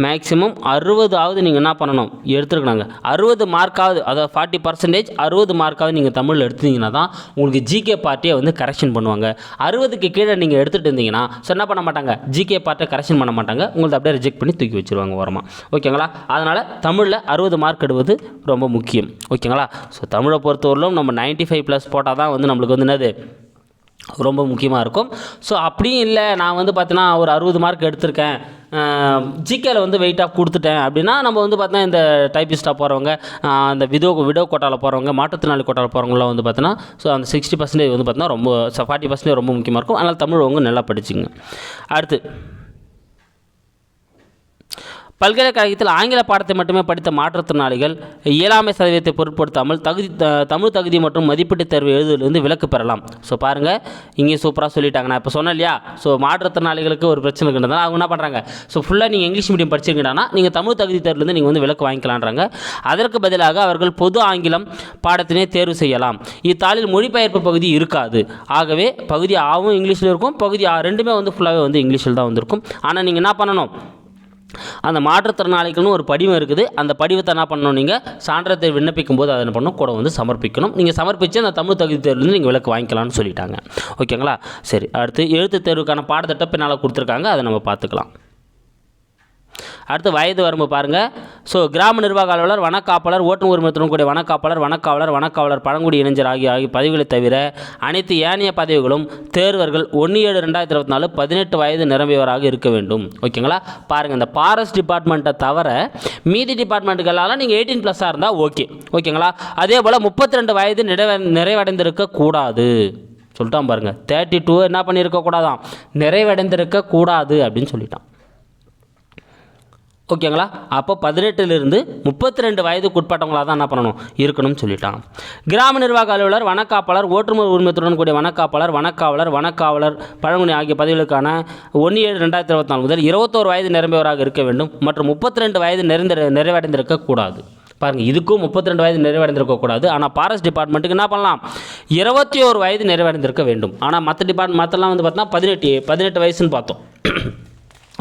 மேக்ஸிமம் அறுபதாவது நீங்கள் என்ன பண்ணணும்? எடுத்துருக்கணுங்க. அறுபது மார்க்காவது அதாவது ஃபார்ட்டி பர்சன்டேஜ் அறுபது மார்க்காவது நீங்கள் தமிழில் எடுத்தீங்கன்னா தான் உங்களுக்கு ஜிகே பார்ட்டியை வந்து கரெக்ஷன் பண்ணுவாங்க. அறுபதுக்கு கீழே நீங்கள் எடுத்துகிட்டு இருந்தீங்கன்னா ஸோ என்ன பண்ண மாட்டாங்க? ஜிகே பார்ட்டை கரெக்ஷன் பண்ண மாட்டாங்க. உங்களுக்கு அப்படியே ரிஜெக்ட் பண்ணி தூக்கி வச்சிருவாங்க ஓரமாக ஓகேங்களா? அதனால் தமிழில் அறுபது மார்க் எடுவது ரொம்ப முக்கியம். ஓகேங்களா? ஸோ தமிழை பொறுத்தவரையிலும் நம்ம 95 ஃபைவ் ப்ளஸ் போட்டால் தான் வந்து நம்மளுக்கு வந்து என்னது? ரொம்ப முக்கியமாக இருக்கும். ஸோ அப்படியும் இல்லை நான் வந்து பார்த்தீங்கன்னா ஒரு அறுபது மார்க் எடுத்திருக்கேன். ஜிகேல வந்து வெயிட் ஆஃப் கொடுத்துட்டேன் அப்படின்னா நம்ம வந்து பார்த்தோன்னா இந்த டைப்பிஸ்டாக போகிறவங்க அந்த விடோ விடோ கோட்டாவில் போகிறவங்க மாற்றுத்திறனாளி கோட்டாவில் போகிறவங்களாம் வந்து பார்த்தோன்னா ஸோ அந்த சிக்ஸ்டி பர்சன்டேஜ் வந்து பார்த்தீங்கன்னா ரொம்ப ஃபார்ட்டி பர்சன்டேஜ் ரொம்ப முக்கியமாக இருக்கும். அதனால் தமிழ் அவங்க நல்லா படிச்சுங்க அடுத்து பல்கலைக்கழகத்தில் ஆங்கில பாடத்தை மட்டுமே படித்த மாற்றுத்திறனாளிகள் இயலாமை சதவீதத்தை பொருட்படுத்தாமல் தகுதி தமிழ் தகுதி மற்றும் மதிப்பீட்டு தேர்வு எழுதுவதிலிருந்து விலக்கு பெறலாம். ஸோ பாருங்கள் இங்கே சூப்பராக சொல்லிட்டாங்க. நான் இப்போ சொன்னேன் இல்லையா ஸோ மாற்றுத்திறனாளிகளுக்கு ஒரு பிரச்சனை இருக்குன்றதால அவங்க என்ன பண்ணுறாங்க ஸோ ஃபுல்லாக நீங்கள் இங்கிலீஷ் மீடியம் படிச்சிருக்கீங்கன்னா நீங்கள் தமிழ் தகுதி தேர்வுலேருந்து நீங்கள் வந்து விலக்கு வாங்கிக்கலான்றாங்க. அதற்கு பதிலாக அவர்கள் பொது ஆங்கிலம் பாடத்தினை தேர்வு செய்யலாம். இத்தாளில் மொழிபெயர்ப்பு பகுதி இருக்காது. ஆகவே பகுதி ஆவும் இங்கிலீஷில் இருக்கும் பகுதி ஆ ரெண்டுமே வந்து ஃபுல்லாகவே வந்து இங்கிலீஷில் தான் வந்திருக்கும். ஆனால் நீங்கள் என்ன பண்ணணும்? அந்த மாற்றுத்திறனாளிகள்னு ஒரு படிவம் இருக்குது. அந்த படிவத்தை என்ன பண்ணணும் நீங்கள் சான்றத்தை விண்ணப்பிக்கும் போது அதை என்ன பண்ணணும்? கூட வந்து சமர்ப்பிக்கணும். நீங்கள் சமர்ப்பித்து அந்த தமிழ் தகுதி தேர்வுலேருந்து நீங்கள் விலக்கு வாங்கிக்கலாம்னு சொல்லிட்டாங்க. ஓகேங்களா? சரி அடுத்து எழுத்து தேர்வுக்கான பாடத்திட்டம் பின்னால் கொடுத்துருக்காங்க. அதை நம்ம பார்த்துக்கலாம். அடுத்து வயது வரம்பு பாருங்கள் ஸோ கிராம நிர்வாக அலுவலர் வனக்காப்பாளர் ஓட்டுநர் உரிமத்துடன் கூடிய வனக்காப்பாளர் வனக்காவலர் வனக்காவலர் பழங்குடி இளைஞர் ஆகிய ஆகிய பதவிகளை தவிர அனைத்து ஏனைய பதவிகளும் தேர்வர்கள் ஒன்று ஏழு ரெண்டாயிரத்தி இருபத்தி நாலு பதினெட்டு வயது நிரம்பியவராக இருக்க வேண்டும். ஓகேங்களா? பாருங்கள் இந்த ஃபாரஸ்ட் டிபார்ட்மெண்ட்டை தவிர மீதி டிபார்ட்மெண்ட்டுகளால் நீங்கள் எயிட்டீன் ப்ளஸ்ஸாக இருந்தால் ஓகே ஓகேங்களா? அதே போல் முப்பத்தி ரெண்டு வயது நிறைவ நிறைவடைந்திருக்க கூடாது. சொல்லிட்டான் பாருங்கள் தேர்ட்டி டூ என்ன பண்ணியிருக்க கூடாதான் நிறைவடைந்திருக்க கூடாது அப்படின்னு சொல்லிட்டான். ஓகேங்களா? அப்போ பதினெட்டுலேருந்து முப்பத்தி ரெண்டு வயதுக்கு உட்பட்டவங்களாக தான் என்ன பண்ணணும்? இருக்கணும்னு சொல்லிட்டான். கிராம நிர்வாக அலுவலர் வனக்காப்பாளர் ஓட்டுநர் உரிமத்துடன் கூடிய வனக்காப்பாளர் வனக்காவலர் வனக்காவலர் பழங்குடி ஆகிய பதவிகளுக்கான ஒன்று ஏழு ரெண்டாயிரத்தி இருபத்தி நாலு முதல் இருபத்தோரு வயது நிரம்பியவராக இருக்க வேண்டும் மற்றும் முப்பத்தி ரெண்டு வயது நிறைந்த நிறைவடைந்திருக்க கூடாது. பாருங்கள் இதுக்கும் முப்பத்தி ரெண்டு வயது நிறைவடைந்திருக்கக்கூடாது ஆனால் ஃபாரஸ்ட் டிபார்ட்மெண்ட்டுக்கு என்ன பண்ணலாம்? இருபத்தி ஒரு வயது நிறைவடைந்திருக்க வேண்டும். ஆனால் மற்ற டிபார்ட் மற்றெல்லாம் வந்து பார்த்தோன்னா பதினெட்டு பதினெட்டு வயசுன்னு பார்த்தோம்.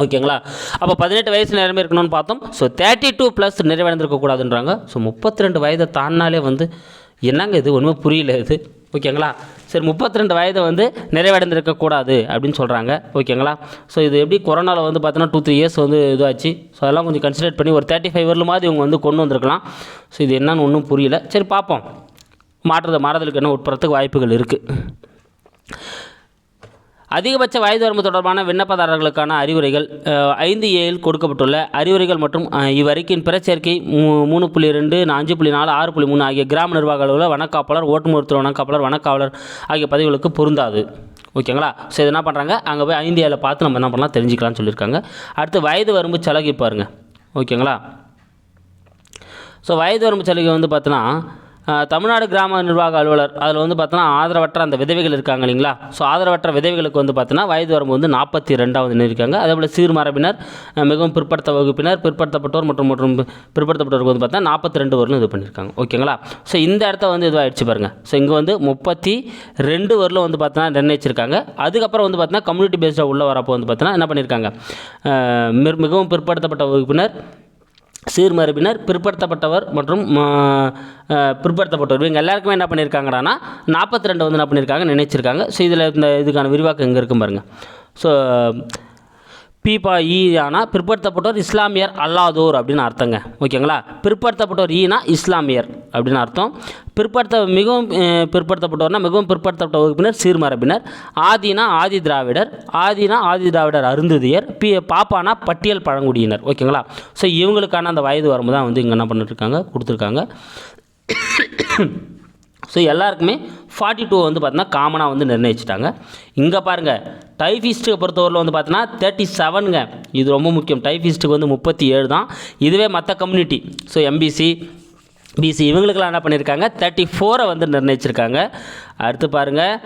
ஓகேங்களா? அப்போ பதினெட்டு வயசு நிரம்பி இருக்கணும்னு பார்த்தோம். ஸோ தேர்ட்டி டூ ப்ளஸ் நிறைவடைந்திருக்கக்கூடாதுன்றாங்க ஸோ முப்பத்தி ரெண்டு வயதை தாண்டினாலே வந்து என்னங்க இது? ஒன்றுமே புரியல இது. ஓகேங்களா? சரி முப்பத்தி ரெண்டு வயதை வந்து நிறைவடைந்திருக்கக்கூடாது அப்படின்னு சொல்கிறாங்க ஓகேங்களா? ஸோ இது எப்படி கொரோனாவில் வந்து பார்த்தீங்கன்னா டூ த்ரீ இயர்ஸ் வந்து இதுவாச்சு. ஸோ அதெல்லாம் கொஞ்சம் கன்சிடர் பண்ணி ஒரு தேர்ட்டி ஃபைவ் வரல மாதிரி இவங்க வந்து கொண்டு வந்திருக்கலாம். ஸோ இது என்னன்னு ஒன்றும் புரியல. சரி பார்ப்போம். மாற்றுறது மாறுதலுக்கு என்ன உட்படுறதுக்கு வாய்ப்புகள் இருக்குது அதிகபட்ச வயது வரம்பு தொடர்பான விண்ணப்பதாரர்களுக்கான அறிவுரைகள் ஐந்து ஏழில் கொடுக்கப்பட்டுள்ள அறிவுரைகள் மற்றும் இவ்வறிக்கையின் பிறச்சேர்க்கை மூணு புள்ளி ரெண்டு அஞ்சு புள்ளி நாலு ஆறு புள்ளி மூணு ஆகிய கிராம நிர்வாக அலுவலர் வனக்காப்பாளர் ஓட்டுநர் வனக்காப்பாளர் வனக்காவலர் ஆகிய பதவிகளுக்கு பொருந்தாது. ஓகேங்களா? ஸோ இது என்ன பண்ணுறாங்க அங்கே போய் ஐந்து ஏழில் பார்த்து நம்ம என்ன பண்ணலாம் தெரிஞ்சுக்கலாம்னு சொல்லியிருக்காங்க. அடுத்து வயது வரம்பு சலுகை பாருங்கள் ஓகேங்களா? ஸோ வயது வரம்பு சலுகை வந்து பார்த்தோன்னா தமிழ்நாடு கிராம நிர்வாக அலுவலர் அதில் வந்து பார்த்தோன்னா ஆதரவற்ற அந்த விதவைகள் இருக்காங்க இல்லைங்களா? ஸோ ஆதரவற்ற விதவைகளுக்கு வந்து பார்த்தோன்னா வயது வரம்பு வந்து நாற்பத்தி ரெண்டாவது இருக்காங்க. அதே போல் சீர்மரபினர் மிகவும் பிற்படுத்த வகுப்பினர் பிற்படுத்தப்பட்டோர் மற்றும் மற்றும் பிற்படுத்தப்பட்டோருக்கு வந்து பார்த்தா நாற்பத்தி ரெண்டு வரலும் இது பண்ணியிருக்காங்க ஓகேங்களா? ஸோ இந்த இடத்த வந்து இதுவாகிடுச்சு பாருங்கள் ஸோ இங்கே வந்து முப்பத்தி ரெண்டு வரலும் வந்து பார்த்தோன்னா நிர்ணயிச்சிருக்காங்க. அதுக்கப்புறம் வந்து பார்த்தோன்னா கம்யூனிட்டி பேஸ்டாக உள்ள வரப்போ வந்து பார்த்தோன்னா என்ன பண்ணியிருக்காங்க மிகவும் பிற்படுத்தப்பட்ட வகுப்பினர் சீர்மரபினர் பிற்படுத்தப்பட்டவர் மற்றும் பிற்படுத்தப்பட்டவர். இவங்க எல்லாருக்குமே என்ன பண்ணியிருக்காங்கடானா நாற்பத்தி ரெண்டு வந்து என்ன பண்ணியிருக்காங்க நினைச்சிருக்காங்க. ஸோ இதில் இந்த இதுக்கான விரிவாக்கம் எங்கே இருக்கும் பாருங்கள் ஸோ பீபா ஈ ஆனால் பிற்படுத்தப்பட்டோர் இஸ்லாமியர் அல்லாதோர் அப்படின்னு அர்த்தங்க. ஓகேங்களா? பிற்படுத்தப்பட்டோர் e ஈனா இஸ்லாமியர் அப்படின்னு அர்த்தம். பிற்படுத்த மிகவும் பிற்படுத்தப்பட்டோர்னா மிகவும் பிற்படுத்தப்பட்ட வகுப்பினர் சீர்மரபினர். ஆதினா ஆதி திராவிடர். ஆதினா ஆதி திராவிடர் அருந்ததியர். பி பாப்பானா பட்டியல் பழங்குடியினர். ஓகேங்களா? ஸோ இவங்களுக்கான அந்த வயது வரம்பு தான் வந்து இங்கே என்ன பண்ணிட்டுருக்காங்க கொடுத்துருக்காங்க. ஸோ எல்லாருக்குமே ஃபார்ட்டி டூ வந்து பார்த்தீங்கன்னா காமனாக வந்து நிர்ணயிச்சிட்டாங்க. இங்கே பாருங்கள் டைஃபிஸ்ட்டுக்கு பொறுத்தவரையில் வந்து பார்த்தீங்கன்னா தேர்ட்டி செவனுங்க இது ரொம்ப முக்கியம். டைஃபிஸ்ட்டுக்கு வந்து முப்பத்தி ஏழு தான். இதுவே மற்ற கம்யூனிட்டி ஸோ எம்பிசி பிசி இவங்களுக்கெல்லாம் என்ன பண்ணியிருக்காங்க? தேர்ட்டி ஃபோரை வந்து நிர்ணயிச்சிருக்காங்க. அடுத்து பாருங்கள்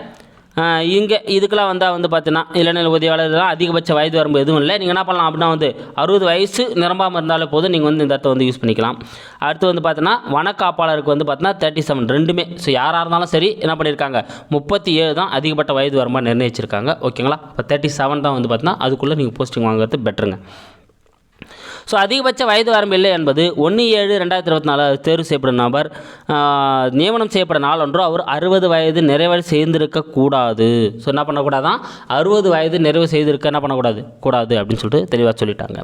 இங்கே இதுக்கெல்லாம் வந்தால் வந்து பார்த்தீங்கன்னா இளநிலை உதவியாளர்லாம் அதிகபட்ச வயது வரம்பு எதுவும் இல்லை. நீங்கள் என்ன பண்ணலாம் அப்படின்னா வந்து அறுபது வயசு நிரம்பாமல் இருந்தாலே போதும். நீங்கள் வந்து இந்த இடத்த வந்து யூஸ் பண்ணிக்கலாம். அடுத்து வந்து பார்த்தீங்கன்னா வனக்காப்பாளருக்கு வந்து பார்த்தீங்கன்னா தேர்ட்டி செவன் ரெண்டுமே. ஸோ யாராக இருந்தாலும் சரி என்ன பண்ணியிருக்காங்க? முப்பத்தி ஏழு தான் அதிகப்பட்ட வயது வரம்பாக நிர்ணயிச்சிருக்காங்க. ஓகேங்களா இப்போ தேர்ட்டி செவன் தான் வந்து பார்த்தீங்கன்னா அதுக்குள்ளே நீங்கள் போஸ்டிங் வாங்குறது பெட்டருங்க ஸோ அதிகபட்ச வயது வரம்பு இல்லை என்பது ஒன்று ஏழு ரெண்டாயிரத்தி இருபத்தி நாலு தேர்வு செய்யப்படும் நபர் நியமனம் செய்யப்பட்ட நாள் அவர் அறுபது வயது நிறைவு செய்திருக்கக்கூடாது ஸோ என்ன பண்ணக்கூடாதான்? அறுபது வயது நிறைவு செய்திருக்க என்ன பண்ணக்கூடாது? கூடாது அப்படின்னு சொல்லிட்டு தெளிவாக சொல்லிட்டாங்க.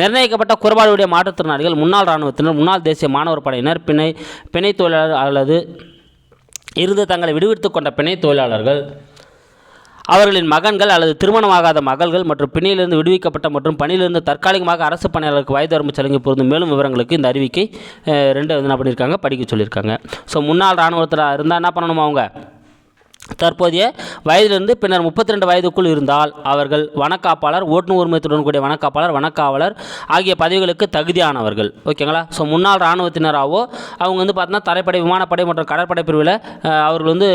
நிர்ணயிக்கப்பட்ட குறைபாடுடைய மாற்றுத்திறனாளிகள் முன்னாள் இராணுவத்தினர் முன்னாள் தேசிய மாணவர் படையினர் பிணை பிணை தொழிலாளர் அல்லது இருந்து தங்களை விடுவித்துக் கொண்ட பிணை தொழிலாளர்கள் அவர்களின் மகன்கள் அல்லது திருமணமாகாத மகள்கள் மற்றும் பிணையிலிருந்து விடுவிக்கப்பட்ட மற்றும் பணியிலிருந்து தற்காலிகமாக அரசு பணியாளருக்கு வயது வரம்பு சலுகை பொருந்தும். மேலும் விவரங்களுக்கு இந்த அறிவிக்கை ரெண்டு வந்து என்ன பண்ணியிருக்காங்க? படிக்க சொல்லியிருக்காங்க. ஸோ முன்னாள் இராணுவத்தில் இருந்தால் என்ன பண்ணணும் அவங்க? தற்போதைய வயதிலிருந்து பின்னர் முப்பத்தி ரெண்டு வயதுக்குள் இருந்தால் அவர்கள் வனக்காப்பாளர் ஓட்டுநர் உரிமையத்துடன் கூடிய வனக்காப்பாளர் வனக்காவலர் ஆகிய பதவிகளுக்கு தகுதியானவர்கள். ஓகேங்களா? ஸோ முன்னாள் இராணுவத்தினராகவோ அவங்க வந்து பார்த்தோன்னா தரைப்படை விமானப்படை மற்றும் கடற்படை பிரிவில் அவர்கள் வந்து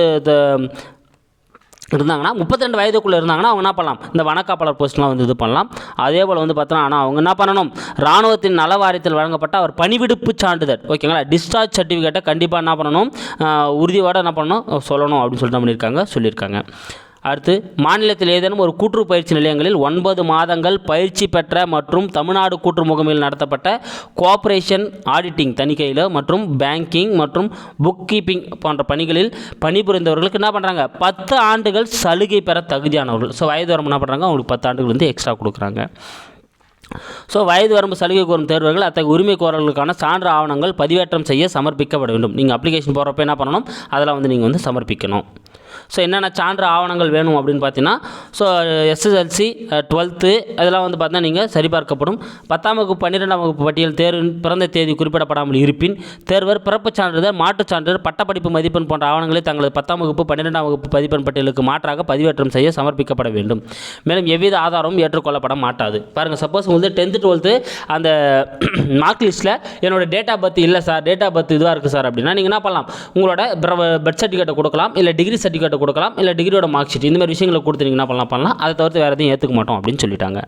இருந்தாங்கன்னா முப்பத்தி ரெண்டு வயதுக்குள்ளே இருந்தாங்கன்னா அவங்க என்ன பண்ணலாம்? இந்த வனக்காப்பாளர் போஸ்ட்லாம் வந்து இது பண்ணலாம். அதே போல் வந்து பார்த்தோன்னா ஆனால் அவங்க என்ன பண்ணணும்? இராணுவத்தின் நல வாரியத்தில் வழங்கப்பட்ட அவர் பணிவிடுப்பு சான்றிதழ் ஓகேங்களா டிஸ்சார்ஜ் சர்டிஃபிகேட்டை கண்டிப்பாக என்ன பண்ணணும்? உறுதியோடு என்ன பண்ணணும்? சொல்லணும் அப்படின்னு சொல்லிட்டு பண்ணியிருக்காங்க? சொல்லியிருக்காங்க. அடுத்து மாநிலத்தில் ஏதேனும் ஒரு கூற்று பயிற்சி நிலையங்களில் ஒன்பது மாதங்கள் பயிற்சி பெற்ற மற்றும் தமிழ்நாடு கூட்டுறவு முகமையில் நடத்தப்பட்ட கோஆப்ரேஷன் ஆடிட்டிங் தணிக்கையில் மற்றும் பேங்கிங் மற்றும் புக் கீப்பிங் போன்ற பணிகளில் பணிபுரிந்தவர்களுக்கு என்ன பண்ணுறாங்க பத்து ஆண்டுகள் சலுகை பெற தகுதியானவர்கள். ஸோ வயது வரம்பு என்ன பண்ணுறாங்க அவங்களுக்கு பத்து ஆண்டுகள் வந்து எக்ஸ்ட்ரா கொடுக்குறாங்க. ஸோ வயது வரம்பு சலுகை கோரும் தேர்வர்கள் அத்தகைய உரிமை கோரல்களுக்கான சான்று ஆவணங்கள் பதிவேற்றம் செய்ய சமர்ப்பிக்கப்பட வேண்டும். நீங்கள் அப்ளிகேஷன் போகிறப்ப என்ன பண்ணணும்? அதெல்லாம் வந்து நீங்கள் வந்து சமர்ப்பிக்கணும். ஸோ என்னென்ன சான்று ஆவணங்கள் வேணும் அப்படின்னு பார்த்தீங்கன்னா ஸோ எஸ்எஸ்எல்சி டுவெல்த்து அதெல்லாம் வந்து பார்த்தா நீங்கள் சரிபார்க்கப்படும். பத்தாம் வகுப்பு பன்னிரெண்டாம் வகுப்பு பட்டியல் தேர்வின் பிறந்த தேதி குறிப்பிடப்படாமல் இருப்பின் தேர்வர் பிறப்பு சான்றிதழ் மாற்றுச் சான்றிதழ் பட்டப்படிப்பு மதிப்பெண் போன்ற ஆவணங்களை தங்களது பத்தாம் வகுப்பு பன்னிரெண்டாம் வகுப்பு மதிப்பெண் பட்டியலுக்கு மாற்றாக பதிவேற்றம் செய்ய சமர்ப்பிக்கப்பட வேண்டும். மேலும் எவ்வித ஆதாரமும் ஏற்றுக்கொள்ளப்பட மாட்டாது. பாருங்கள் சப்போஸ் வந்து டென்த்து டுவெல்த்து அந்த மார்க் லிஸ்ட்டில் என்னோட டேட் ஆஃப் பர்த் இல்லை சார் டேட் ஆஃப் பர்த் இதுவாக இருக்குது சார் அப்படின்னா நீங்கள் என்ன பண்ணலாம்? உங்களோட பர்த் சர்டிஃபிகேட்டை கொடுக்கலாம் இல்லை டிகிரி சர்டிஃபிகேட்டை கொடுக்கலாம் இல்லை டிகிரியோட மார்க் ஷீட் இந்த மாதிரி விஷயங்களை கொடுத்து நீங்கள் என்ன பண்ணலாம் பண்ணலாம். அதை தவிர்த்து வேறு எதையும் ஏற்றுக்க மாட்டோம் அப்படின்னு சொல்லிட்டாங்க.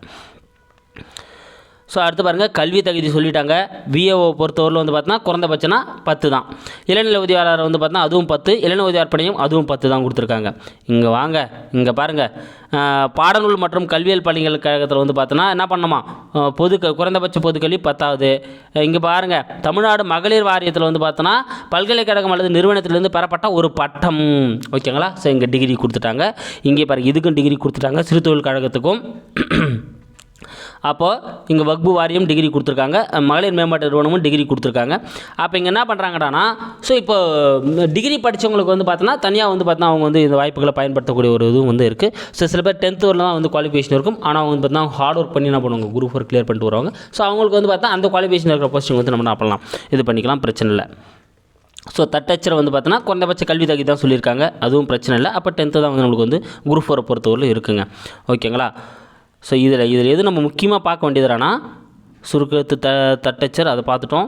ஸோ அடுத்து பாருங்கள் கல்வி தகுதி சொல்லிட்டாங்க. விஏஓ பொறுத்தவரையில் வந்து பார்த்தீங்கன்னா குறைந்தபட்சம்னா பத்து தான். இளநிலை உதவியாளர் வந்து பார்த்தீங்கன்னா அதுவும் பத்து. இளநிலை உதவியாளர் பணியும் அதுவும் பத்து தான் கொடுத்துருக்காங்க. இங்கே வாங்க இங்கே பாருங்கள் பாடநூல் மற்றும் கல்வியல் பணிகள் கழகத்தில் வந்து பார்த்தோன்னா என்ன பண்ணணுமா? பொது குறைந்தபட்ச பொதுக்கல்வி பத்தாவது. இங்கே பாருங்கள் தமிழ்நாடு மகளிர் வாரியத்தில் வந்து பார்த்தோன்னா பல்கலைக்கழகம் அல்லது நிறுவனத்திலிருந்து பெறப்பட்ட ஒரு பட்டம். ஓகேங்களா? ஸோ இங்கே டிகிரி கொடுத்துட்டாங்க. இங்கே பாருங்கள் இதுக்கும் டிகிரி கொடுத்துட்டாங்க. சிறு தொழில் கழகத்துக்கும். அப்போது இங்கே வக்பு வாரியம் டிகிரி கொடுத்துருக்காங்க. மகளிர் மேம்பாட்டு நிறுவனமும் டிகிரி கொடுத்துருக்காங்க. அப்போ இங்கே என்ன பண்ணுறாங்கடானா ஸோ இப்போ டிகிரி படித்தவங்களுக்கு வந்து பார்த்தோன்னா தனியாக வந்து பார்த்தோன்னா அவங்க வந்து இந்த வாய்ப்புகளை பயன்படுத்தக்கூடிய ஒரு இதுவும் வந்து இருக்குது ஸோ சில பேர் டென்த்து வரலாம் தான் வந்து குவாலிஃபிகேஷன் இருக்கும். ஆனால் அவங்க வந்து பார்த்தா ஹார்ட் ஒர்க் பண்ணி என்ன பண்ணுவாங்க குரூப் ஒர்க் கிளியர் பண்ணிட்டு வருவாங்க. ஸோ அவங்களுக்கு வந்து பார்த்தா அந்த குவாலிஃபிகேஷன் இருக்கிற போஸ்டிங் வந்து நம்ம என்ன பண்ணலாம் இது பண்ணிக்கலாம் பிரச்சனை இல்லை. ஸோ தட்டச்சரை வந்து பார்த்தோன்னா குறைந்தபட்ச கல்வி தகுதி தான் சொல்லியிருக்காங்க. அதுவும் பிரச்சனை இல்லை. அப்போ டென்த்து தான் வந்து நம்மளுக்கு வந்து குரூப் ஃபோரை பொறுத்தவரையில் இருக்குங்க. ஓகேங்களா ஸோ இதில் இதில் எது நம்ம முக்கியமாக பார்க்க வேண்டியதுனா சுருக்கத்து த தட்டச்சர் அதை பார்த்துட்டோம்.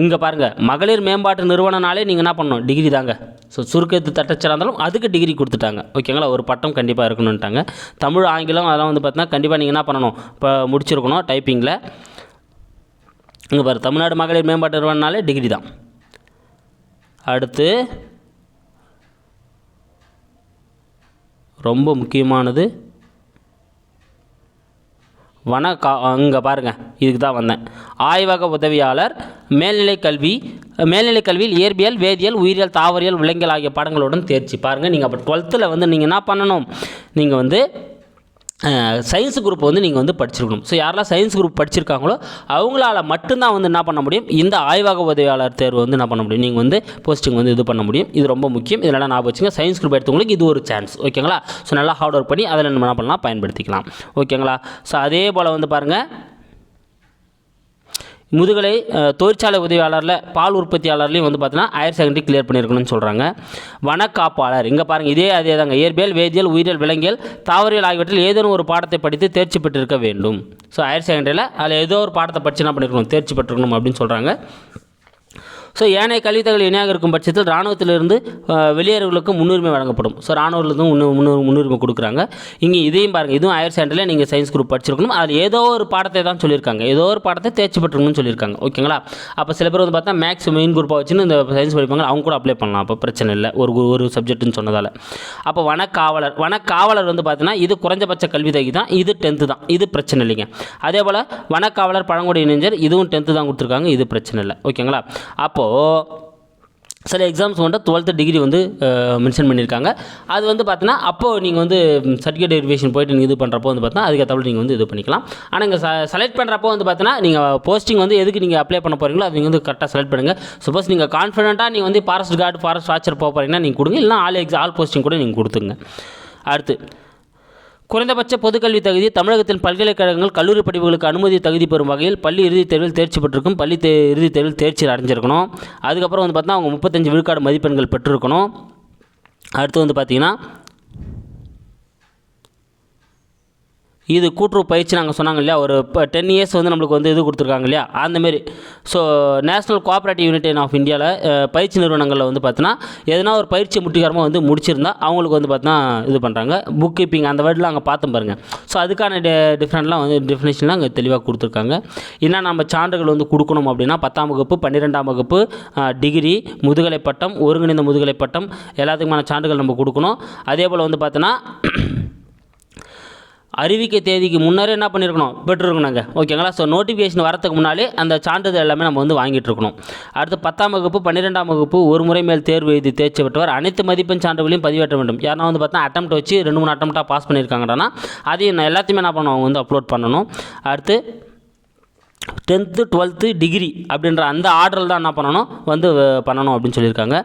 இங்கே பாருங்கள் மகளிர் மேம்பாட்டு நிறுவனனாலே நீங்கள் என்ன பண்ணணும்? டிகிரி தாங்க. ஸோ சுருக்கத்து தட்டச்சராக இருந்தாலும் அதுக்கு டிகிரி கொடுத்துட்டாங்க. ஓகேங்களா ஒரு பட்டம் கண்டிப்பாக இருக்கணுன்ட்டாங்க தமிழ் ஆங்கிலம் அதெல்லாம் வந்து பார்த்தீங்கன்னா கண்டிப்பாக நீங்கள் என்ன பண்ணணும்? இப்போ முடிச்சிருக்கணும் டைப்பிங்கில் இங்கே பாரு. தமிழ்நாடு மகளிர் மேம்பாட்டு நிறுவனம்னாலே டிகிரி தான். அடுத்து ரொம்ப முக்கியமானது வன கா பாருங்கள் இதுக்கு தான் வந்தேன். ஆய்வக உதவியாளர் மேல்நிலை கல்வி மேல்நிலை கல்வியில் இயற்பியல் வேதியியல் உயிரியல் தாவரியல் விலங்கியல் ஆகிய பாடங்களுடன் தேர்ச்சி. பாருங்கள் நீங்கள் அப்போ டுவெல்த்தில் வந்து நீங்கள் என்ன பண்ணணும்? நீங்கள் வந்து சயின்ஸ் குரூப் வந்து நீங்கள் வந்து படிச்சிருக்கணும். ஸோ யாரெல்லாம் சயின்ஸ் குரூப் படிச்சிருக்காங்களோ அவங்களால மட்டும்தான் வந்து என்ன பண்ண முடியும்? இந்த ஆய்வக உதவியாளர் தேர்வு வந்து என்ன பண்ண முடியும்? நீங்கள் வந்து போஸ்டிங் வந்து இது பண்ண முடியும். இது ரொம்ப முக்கியம். இதெல்லாம் ஞாபகம் வச்சுங்க சயின்ஸ் குரூப் எடுத்தவங்களுக்கு இது ஒரு சான்ஸ் ஓகேங்களா ஸோ நல்லா ஹார்ட் ஒர்க் பண்ணி அதில் நம்ம என்ன பண்ணலாம்? பயன்படுத்திக்கலாம். ஓகேங்களா ஸோ அதே போல் வந்து பாருங்கள் முதுகலை தொழிற்சாலை உதவியாளரில் பால் உற்பத்தியாளர்லையும் வந்து பார்த்தீங்கன்னா ஹையர் செகண்டரி கிளியர் பண்ணியிருக்கணும்னு சொல்கிறாங்க வனக்காப்பாளர் இங்கே பாருங்கள் இதே அதே தாங்க. இயற்பியல் வேதியியல் உயிரியல் விலங்கியல் தாவரியல் ஆகியவற்றில் ஏதேனும் ஒரு பாடத்தை படித்து தேர்ச்சி பெற்றிருக்க வேண்டும். ஸோ ஹையர் செகண்டரியில் அதில் ஏதோ ஒரு பாடத்தை படித்து என்ன பண்ணியிருக்கணும் தேர்ச்சி பெற்றிருக்கணும் அப்படின்னு சொல்கிறாங்க ஸோ ஏனைய கல்வித்தகள் இணையாக இருக்கும் பட்சத்தில் இராணுவத்திலிருந்து வெளியேறவர்களுக்கு முன்னுரிமை வழங்கப்படும். ஸோ இராணுவத்திலிருந்து முன்னு முன்னு முன்னுரிமை கொடுக்குறாங்க. இங்கே இதையும் பாருங்கள் இதுவும் ஹையர் செகண்டரியில் நீங்கள் சயின்ஸ் குரூப் படிச்சிருக்கணும். அதில் ஏதோ ஒரு பாடத்தை தான் சொல்லியிருக்காங்க. ஏதோ ஒரு பாடத்தை தேர்ச்சி பெற்றணும்னு சொல்லியிருக்காங்க. ஓகேங்களா? அப்போ சில பேர் வந்து பார்த்தா மேக்ஸ் மெயின் குரூப்பாக வச்சுன்னு இந்த சயின்ஸ் படிப்பாங்க. அவங்க கூட அப்ளை பண்ணலாம். அப்போ பிரச்சனை இல்லை. ஒரு ஒரு சப்ஜெக்ட்னு சொன்னதால். அப்போ வனக்காவலர் வனக்காவலர் வந்து பார்த்தீங்கன்னா இது குறைஞ்சபட்ச கல்வி தகுதி தான். இது டென்த்து தான். இது பிரச்சனை இல்லைங்க. அதே போல் வனக்காவலர் பழங்குடி இளைஞர் இதுவும் டென்த்து தான் கொடுத்துருக்காங்க. இது பிரச்சனை இல்லை. ஓகேங்களா? அப்போது சில எக்ஸாம்ஸ் வந்து டுவெல்த்து டிகிரி வந்து மென்ஷன் பண்ணியிருக்காங்க. அது வந்து பார்த்தீங்கன்னா அப்போது நீங்கள் வந்து சர்டிஃபிகேட் வெரிஃபிகேஷன் போயிட்டு நீங்கள் இது பண்ணுறப்போ வந்து பார்த்தீங்கன்னா அதுக்கேற்ற நீங்கள் வந்து இது பண்ணிக்கலாம். ஆனால் இங்கே செலக்ட் பண்ணுறப்போ வந்து பார்த்தீங்கன்னா நீங்கள் போஸ்டிங் வந்து எதுக்கு நீங்கள் அப்ளை பண்ண போகிறீங்களோ அது நீங்கள் வந்து கரெக்டாக செலக்ட் பண்ணுங்கள் சப்போஸ் நீங்கள் கான்ஃபிடென்ட்டாக நீங்கள் வந்து ஃபாரஸ்ட் கார்டு ஃபாரஸ்ட் வாட்சர் போக போகிறீங்கன்னா நீங்கள் கொடுங்க. இல்லைனா ஆல் எக்ஸ் ஆல் போஸ்டிங் கூட நீங்கள் கொடுத்துங்க அடுத்து குறைந்தபட்ச பொதுக்கல்வி தகுதி தமிழகத்தின் பல்கலைக்கழகங்கள் கல்லூரி படிப்புகளுக்கு அனுமதி தகுதி பெறும் வகையில் பள்ளி இறுதித் தேர்வில் தேர்ச்சி பெற்றிருக்கும். பள்ளி தே இறுதித் தேர்வில் தேர்ச்சி அடைஞ்சிருக்கணும். அதுக்கப்புறம் வந்து பார்த்தீங்கன்னா அவங்க முப்பத்தஞ்சு விழுக்காடு மதிப்பெண்கள் பெற்றிருக்கணும். அடுத்து வந்து பார்த்தீங்கன்னா இது கூட்டுறவு பயிற்சி நாங்கள் சொன்னாங்க இல்லையா? ஒரு இப்போ டென் இயர்ஸ் வந்து நம்மளுக்கு வந்து இது கொடுத்துருக்காங்க இல்லையா? அந்தமாரி so national cooperative union of இந்தியாவில் பயிற்சி நிறுவனங்களில் வந்து பார்த்தீங்கன்னா எதனா ஒரு பயிற்சி முட்டிகரமாக வந்து முடிச்சிருந்தா அவங்களுக்கு வந்து பார்த்தீங்கன்னா இது பண்ணுறாங்க புக் கீப்பிங் அந்த வேர்டில் அங்கே பார்த்தோம் பாருங்கள் ஸோ அதுக்கான டெ டிஃப்ரெண்ட்லாம் வந்து டெஃபினேஷன்லாம் அங்கே தெளிவாக கொடுத்துருக்காங்க. என்ன நம்ம சான்றுகள் வந்து கொடுக்கணும் அப்படின்னா பத்தாம் வகுப்பு பன்னிரெண்டாம் வகுப்பு டிகிரி முதுகலை பட்டம் ஒருங்கிணைந்த முதுகலை பட்டம் எல்லாத்துக்குமான சான்றுகள் நம்ம கொடுக்கணும். அதே போல் வந்து பார்த்தோன்னா அறிவிக்கை தேதிக்கு முன்னரே என்ன பண்ணியிருக்கணும் பெற்றிருக்கணுங்க. ஓகேங்களா? ஸோ நோட்டிஃபிகேஷன் வரத்துக்கு முன்னாலே அந்த சான்றிதழ் எல்லாமே நம்ம வந்து வாங்கிட்டு இருக்கணும் அடுத்து பத்தாம் வகுப்பு பன்னிரெண்டாம் வகுப்பு ஒரு முறை மேல் தேர்வு எழுதி தேர்ச்சி பெற்றவர் அனைத்து மதிப்பெண் சான்றுகளையும் பதிவேற்ற வேண்டும். யாரா வந்து பார்த்தா அட்டம் வச்சு ரெண்டு மூணு அட்டம்ப்டாக பாஸ் பண்ணியிருக்காங்கன்னா அதையும் நான் எல்லாத்தையுமே என்ன பண்ணணும்? அவங்க வந்து அப்லோட் பண்ணணும். அடுத்து டென்த்து டுவெல்த்து டிகிரி அப்படின்ற அந்த ஆர்டரில் தான் என்ன பண்ணணும்? வந்து பண்ணணும் அப்படின்னு சொல்லியிருக்காங்க.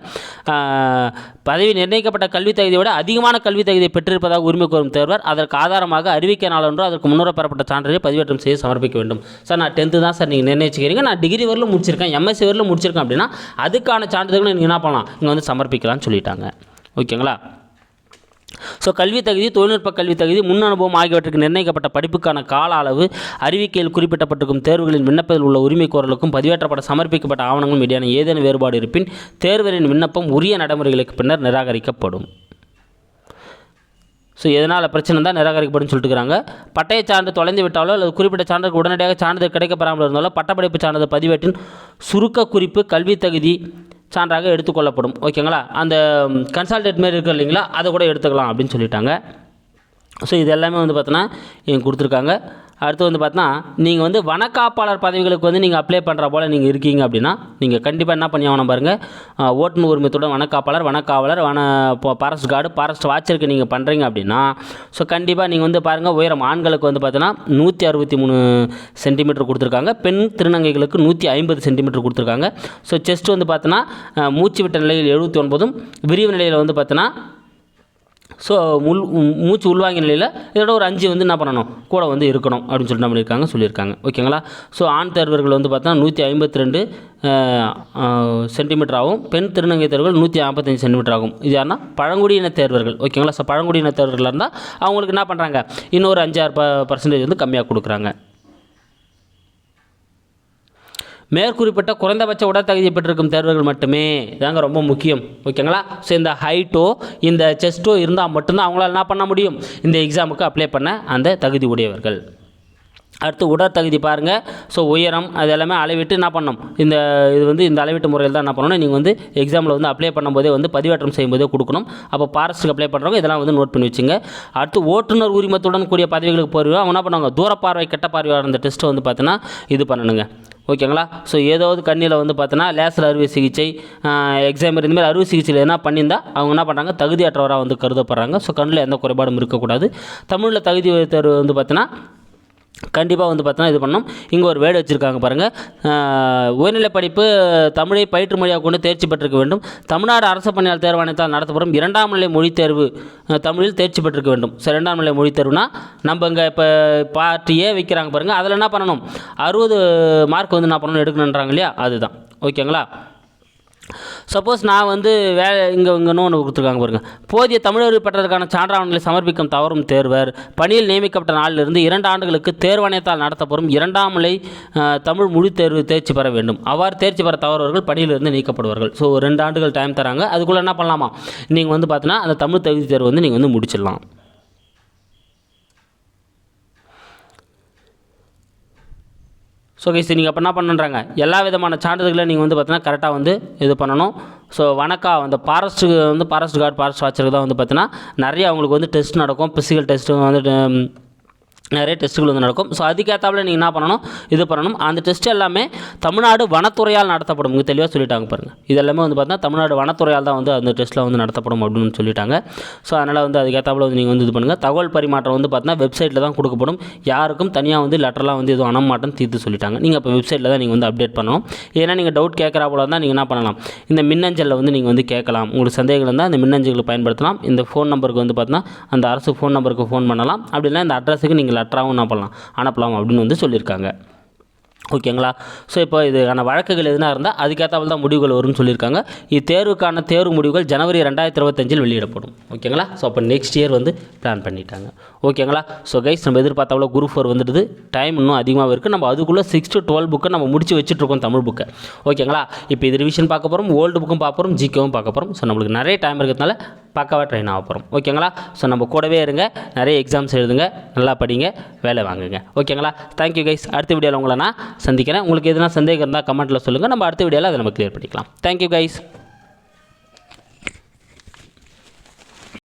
பதவி நிர்ணயிக்கப்பட்ட கல்வித் தகுதியை விட அதிகமான கல்வித் தகுதியை பெற்றிருப்பதாக உரிமை கோரும் தேர்வர் அதற்கு ஆதாரமாக அறிவிக்க நாளொன்று அதற்கு முன்னுரை பெறப்பட்ட சான்றிதழை பதிவேற்றம் செய்ய சமர்ப்பிக்க வேண்டும். சார் நான் டென்த்து தான் சார் நீங்கள் நிர்ணயிச்சுக்கிறீங்க. நான் டிகிரி வரலும் முடிச்சிருக்கேன். எம்எஸ்சி வரலும் முடிச்சிருக்கேன் அப்படின்னா அதுக்கான சான்றிதழ்களை நீங்கள் என்ன பண்ணலாம்? இங்கே வந்து சமர்ப்பிக்கலாம்னு சொல்லிட்டாங்க. ஓகேங்களா? ஸோ கல்வி தகுதி தொழில்நுட்ப கல்வி தகுதி முன் அனுபவம் ஆகியவற்றுக்கு நிர்ணயிக்கப்பட்ட படிப்புக்கான கால அளவு அறிவிக்கையில் குறிப்பிடப்பட்டிருக்கும் தேர்வுகளின் விண்ணப்பத்தில் உள்ள உரிமை கோரலுக்கும் பதிவேற்றப்பட சமர்ப்பிக்கப்பட்ட ஆவணங்களும் இடையான ஏதேனும் வேறுபாடு இருப்பின் தேர்வரின் விண்ணப்பம் உரிய நடைமுறைகளுக்கு பின்னர் நிராகரிக்கப்படும். ஸோ எதனால் பிரச்சனை தான் நிராகரிக்கப்படும் சொல்லிட்டு இருக்கிறாங்க பட்டய சான்று தொலைந்து விட்டாலோ அல்லது குறிப்பிட்ட சான்றுக்கு உடனடியாக சான்றிதழ் கிடைக்கப்படாமல் இருந்தாலோ பட்டப்படிப்பு சான்றிதழ் பதிவேட்டின் சுருக்க குறிப்பு கல்வி தகுதி சான்றாக எடுத்துக்கொள்ளப்படும். ஓகேங்களா? அந்த கன்சால்டேட் மாரி இருக்கு இல்லைங்களா? அதை கூட எடுத்துக்கலாம் அப்படின்னு சொல்லிட்டாங்க. ஸோ இது எல்லாமே வந்து பார்த்தோன்னா இவங்க கொடுத்துருக்காங்க. அடுத்து வந்து பார்த்தோன்னா நீங்கள் வந்து வனக்காப்பாளர் பதவிகளுக்கு வந்து நீங்கள் அப்ளை பண்ணுற போல் நீங்கள் இருக்கீங்க அப்படின்னா நீங்கள் கண்டிப்பாக என்ன பண்ணி ஆகணும் பாருங்கள் ஓட்டுநர் உரிமத்துடன் வனக்காப்பாளர் வனக்காவலர் வன ஃபாரஸ்ட் கார்டு ஃபாரஸ்ட் வாட்சருக்கு நீங்கள் பண்ணுறீங்க அப்படின்னா ஸோ கண்டிப்பாக நீங்கள் வந்து பாருங்கள் உயரம் ஆண்களுக்கு வந்து பார்த்தீங்கன்னா நூற்றி அறுபத்தி மூணு சென்டிமீட்டர் கொடுத்துருக்காங்க. பெண் திருநங்கைகளுக்கு நூற்றி ஐம்பது சென்டிமீட்டர் கொடுத்துருக்காங்க. ஸோ செஸ்ட் வந்து பார்த்தோன்னா மூச்சு விட்ட நிலையில் எழுபத்தி ஒன்பதும் விரிவு நிலையில் வந்து பார்த்தோன்னா ஸோ முள் மூச்சு உள்வாங்கிய நிலையில் இதோட ஒரு அஞ்சு வந்து என்ன பண்ணணும்? கூட வந்து இருக்கணும் அப்படின்னு சொல்லிட்டு என்ன பண்ணியிருக்காங்க சொல்லியிருக்காங்க. ஓகேங்களா? ஸோ ஆண் தேர்வர்கள் வந்து பார்த்தா நூற்றி ஐம்பத்தி ரெண்டு சென்டிமீட்டர் ஆகும் பெண் திருநங்கை தேர்வுகள் நூற்றி ஐம்பத்தஞ்சு சென்டிமீட்டர் ஆகும் இது யாருன்னா? பழங்குடியின தேர்வர்கள். ஓகேங்களா? ஸோ பழங்குடியின தேர்வர்களாக இருந்தால் அவங்களுக்கு என்ன பண்ணுறாங்க இன்னொரு அஞ்சாறு ப பர்சன்டேஜ் வந்து கம்மியாக கொடுக்குறாங்க. மேற்குறிப்பிட்ட குறைந்தபட்ச உடற்தகுதி பெற்றிருக்கும் தேர்வுகள் மட்டுமே. இதாங்க ரொம்ப முக்கியம். ஓகேங்களா? ஸோ இந்த ஹைட்டோ இந்த செஸ்ட்டோ இருந்தால் மட்டும்தான் அவங்களால என்ன பண்ண முடியும்? இந்த எக்ஸாமுக்கு அப்ளை பண்ண அந்த தகுதி உடையவர்கள். அடுத்து உடற்தகுதி பாருங்கள் ஸோ உயரம் அது எல்லாமே அளவிட்டு என்ன பண்ணணும்? இந்த இது வந்து இந்த அளவீட்டு முறையில் தான் என்ன பண்ணணும்? நீங்கள் வந்து எக்ஸாமில் வந்து அப்ளை பண்ணும்போதே வந்து பதிவேற்றம் செய்யும்போதே கொடுக்கணும். அப்போ பாரஸ்ட்டுக்கு அப்ளை பண்ணுறவங்க இதெல்லாம் வந்து நோட் பண்ணி வச்சுங்க. அடுத்து ஓட்டுநர் உரிமத்துடன் கூடிய பதவிகளுக்கு போகிறோம் அவங்க என்ன பண்ணுவாங்க? தூரப்பார்வை கெட்ட பார்வையாளர் அந்த டெஸ்ட்டை வந்து பார்த்தீங்கன்னா இது பண்ணணுங்க. ஓகேங்களா? ஸோ ஏதாவது கண்ணியில் வந்து பார்த்தோன்னா லேசர் அறுவை சிகிச்சை எக்ஸாம் இந்த மாதிரி அறுவை சிகிச்சையில் என்ன பண்ணியிருந்தா அவங்க என்ன பண்ணுறாங்க தகுதியற்றவராக வந்து கருதப்படுறாங்க. ஸோ கண்ணில் எந்த குறைபாடும் இருக்கக்கூடாது. தமிழில் தகுதி தேர்வு வந்து பார்த்தோன்னா கண்டிப்பாக வந்து பார்த்தோன்னா இது பண்ணோம் இங்கே ஒரு வேர்டு வச்சுருக்காங்க பாருங்கள் உயர்நிலை படிப்பு தமிழை பயிற்று மொழியாக கொண்டு தேர்ச்சி பெற்றிருக்க வேண்டும். தமிழ்நாடு அரசு பணியாளர் தேர்வாணையத்தால் நடத்தப்படும் இரண்டாம் நிலை மொழி தேர்வு தமிழில் தேர்ச்சி பெற்றிருக்க வேண்டும். ஸோ இரண்டாம் நிலை மொழி தேர்வுனா நம்ம இங்கே இப்போ பார்ட்டியே வைக்கிறாங்க பாருங்கள் அதில் என்ன பண்ணணும்? அறுபது மார்க் வந்து என்ன பண்ணணும்? எடுக்கணுன்றாங்க இல்லையா? அதுதான். ஓகேங்களா சப்போஸ் நான் வந்து வே இங்கே இங்கே ஒன்று கொடுத்துருக்காங்க பாருங்க. போதிய தமிழர் பெற்றதற்கான சான்றாவணங்களை சமர்ப்பிக்கும் தவறும் தேர்வர் பணியில் நியமிக்கப்பட்ட நாளிலிருந்து இரண்டு ஆண்டுகளுக்கு தேர்வாணையத்தால் நடத்தப்படும் இரண்டாம் நிலை தமிழ் மொழி தேர்வு தேர்ச்சி பெற வேண்டும். அவ்வாறு தேர்ச்சி பெற தவறுவர்கள் பணியிலிருந்து நீக்கப்படுவார்கள். ஸோ ரெண்டு ஆண்டுகள் டைம் தராங்க. அதுக்குள்ளே என்ன பண்ணலாமா? நீங்கள் வந்து பார்த்தீங்கன்னா அந்த தமிழ் தகுதி தேர்வு வந்து நீங்கள் வந்து முடிச்சிடலாம். ஸோ கைஸ் நீங்கள் அப்போ என்ன பண்ணுறாங்க எல்லா விதமான சான்றிதழ்களையும் நீங்கள் வந்து பார்த்தீங்கன்னா கரெக்டாக வந்து இது பண்ணணும். ஸோ வணக்கா அந்த ஃபாரஸ்ட்டுக்கு வந்து ஃபாரஸ்ட் கார்டு ஃபாரஸ்ட் வாட்சருக்கு தான் வந்து பார்த்தீங்கன்னா நிறைய அவங்களுக்கு வந்து டெஸ்ட் நடக்கும். ஃபிசிக்கல் டெஸ்ட்டு வந்து நிறைய டெஸ்ட்டுகள் வந்து நடக்கும். ஸோ அதுக்கேற்றாப்புல நீங்கள் என்ன பண்ணணும்? இது பண்ணணும். அந்த டெஸ்ட் எல்லாமே தமிழ்நாடு வனத்துறையால் நடத்தப்படும். இங்கே தெளிவாக சொல்லிட்டாங்க பாருங்கள் இது எல்லாமே வந்து பார்த்தீங்கன்னா தமிழ்நாடு வனத்துறையால் தான் வந்து அந்த டெஸ்ட்டில் வந்து நடத்தப்படும் அப்படின்னு சொல்லிட்டாங்க. ஸோ அதனால் வந்து அதுக்கேற்றாப்புல வந்து நீங்கள் வந்து இது பண்ணுங்கள் தகவல் பரிமாற்றம் வந்து பார்த்தீங்கன்னா வெப்சைட்டில் தான் கொடுக்கப்படும். யாருக்கும் தனியாக வந்து லெட்டர்லாம் வந்து எதுவும் அனமாட்டம் தீர்த்து சொல்லிட்டாங்க. நீங்கள் இப்போ வெப்சைட்டில் தான் நீங்கள் வந்து அப்டேட் பண்ணணும். ஏன்னா நீங்கள் டவுட் கேட்குறா போல தான் நீங்கள் என்ன பண்ணலாம்? இந்த மின்னஞ்சலில் வந்து நீங்கள் வந்து கேட்கலாம். உங்களுக்கு சந்தேகம் இருந்தால் அந்த மின்னஞ்சல்களை பயன்படுத்தலாம். இந்த ஃபோன் நம்பருக்கு வந்து பார்த்தீங்கன்னா அந்த அரசு ஃபோன் நம்பருக்கு ஃபோன் பண்ணலாம். அப்படி இந்த அட்ரஸுக்கு நீங்கள் லெட்டராகவும் என்ன பண்ணலாம்? அனுப்பலாம் அப்படின்னு வந்து சொல்லியிருக்காங்க. ஓகேங்களா? ஸோ இப்போ இதுக்கான வழக்குகள் எதுனா இருந்தால் அதுக்கேற்றாவில் தான் முடிவுகள் வரும்னு சொல்லியிருக்காங்க. இத்தேர்வுக்கான தேர்வு முடிவுகள் ஜனவரி ரெண்டாயிரத்தி இருபத்தஞ்சில் வெளியிடப்படும். ஓகேங்களா? ஸோ அப்போ நெக்ஸ்ட் இயர் வந்து பிளான் பண்ணிட்டாங்க. ஓகேங்களா? ஸோ கைஸ் நம்ம எதிர்பார்த்தாவில் குரூப் ஃபோர் வந்துடுது. டைம் இன்னும் அதிகமாக இருக்குது நம்ம அதுக்குள்ளே சிக்ஸ் டு டுவெல் புக்கை நம்ம முடிச்சு வச்சுட்ருக்கோம் தமிழ் புக்கை ஓகேங்களா? இப்போ இது ரிவிஷன் பார்க்க போகிறோம் ஓல்டு புக்கும் பார்க்க போகிறோம் ஜிக்கவும் பார்க்க போகிறோம் ஸோ நம்மளுக்கு நிறைய டைம் இருக்கிறதுனால பக்காவாக ட்ரெயின் ஆக போகிறோம் ஓகேங்களா ஸோ நம்ம கூடவே இருங்க. நிறைய எக்ஸாம்ஸ் எழுதுங்க. நல்லா படிங்க. வேலை வாங்குங்க. ஓகேங்களா தேங்க்யூ கைஸ் அடுத்த வீடியோவில் உங்களை நான் சந்திக்கிறேன். உங்களுக்கு எதுனா சந்தேகம் இருந்தால் கமெண்ட்டில் சொல்லுங்கள் நம்ம அடுத்த வீடியோவில் அதை நம்ம க்ளியர் பண்ணிக்கலாம். Thank you guys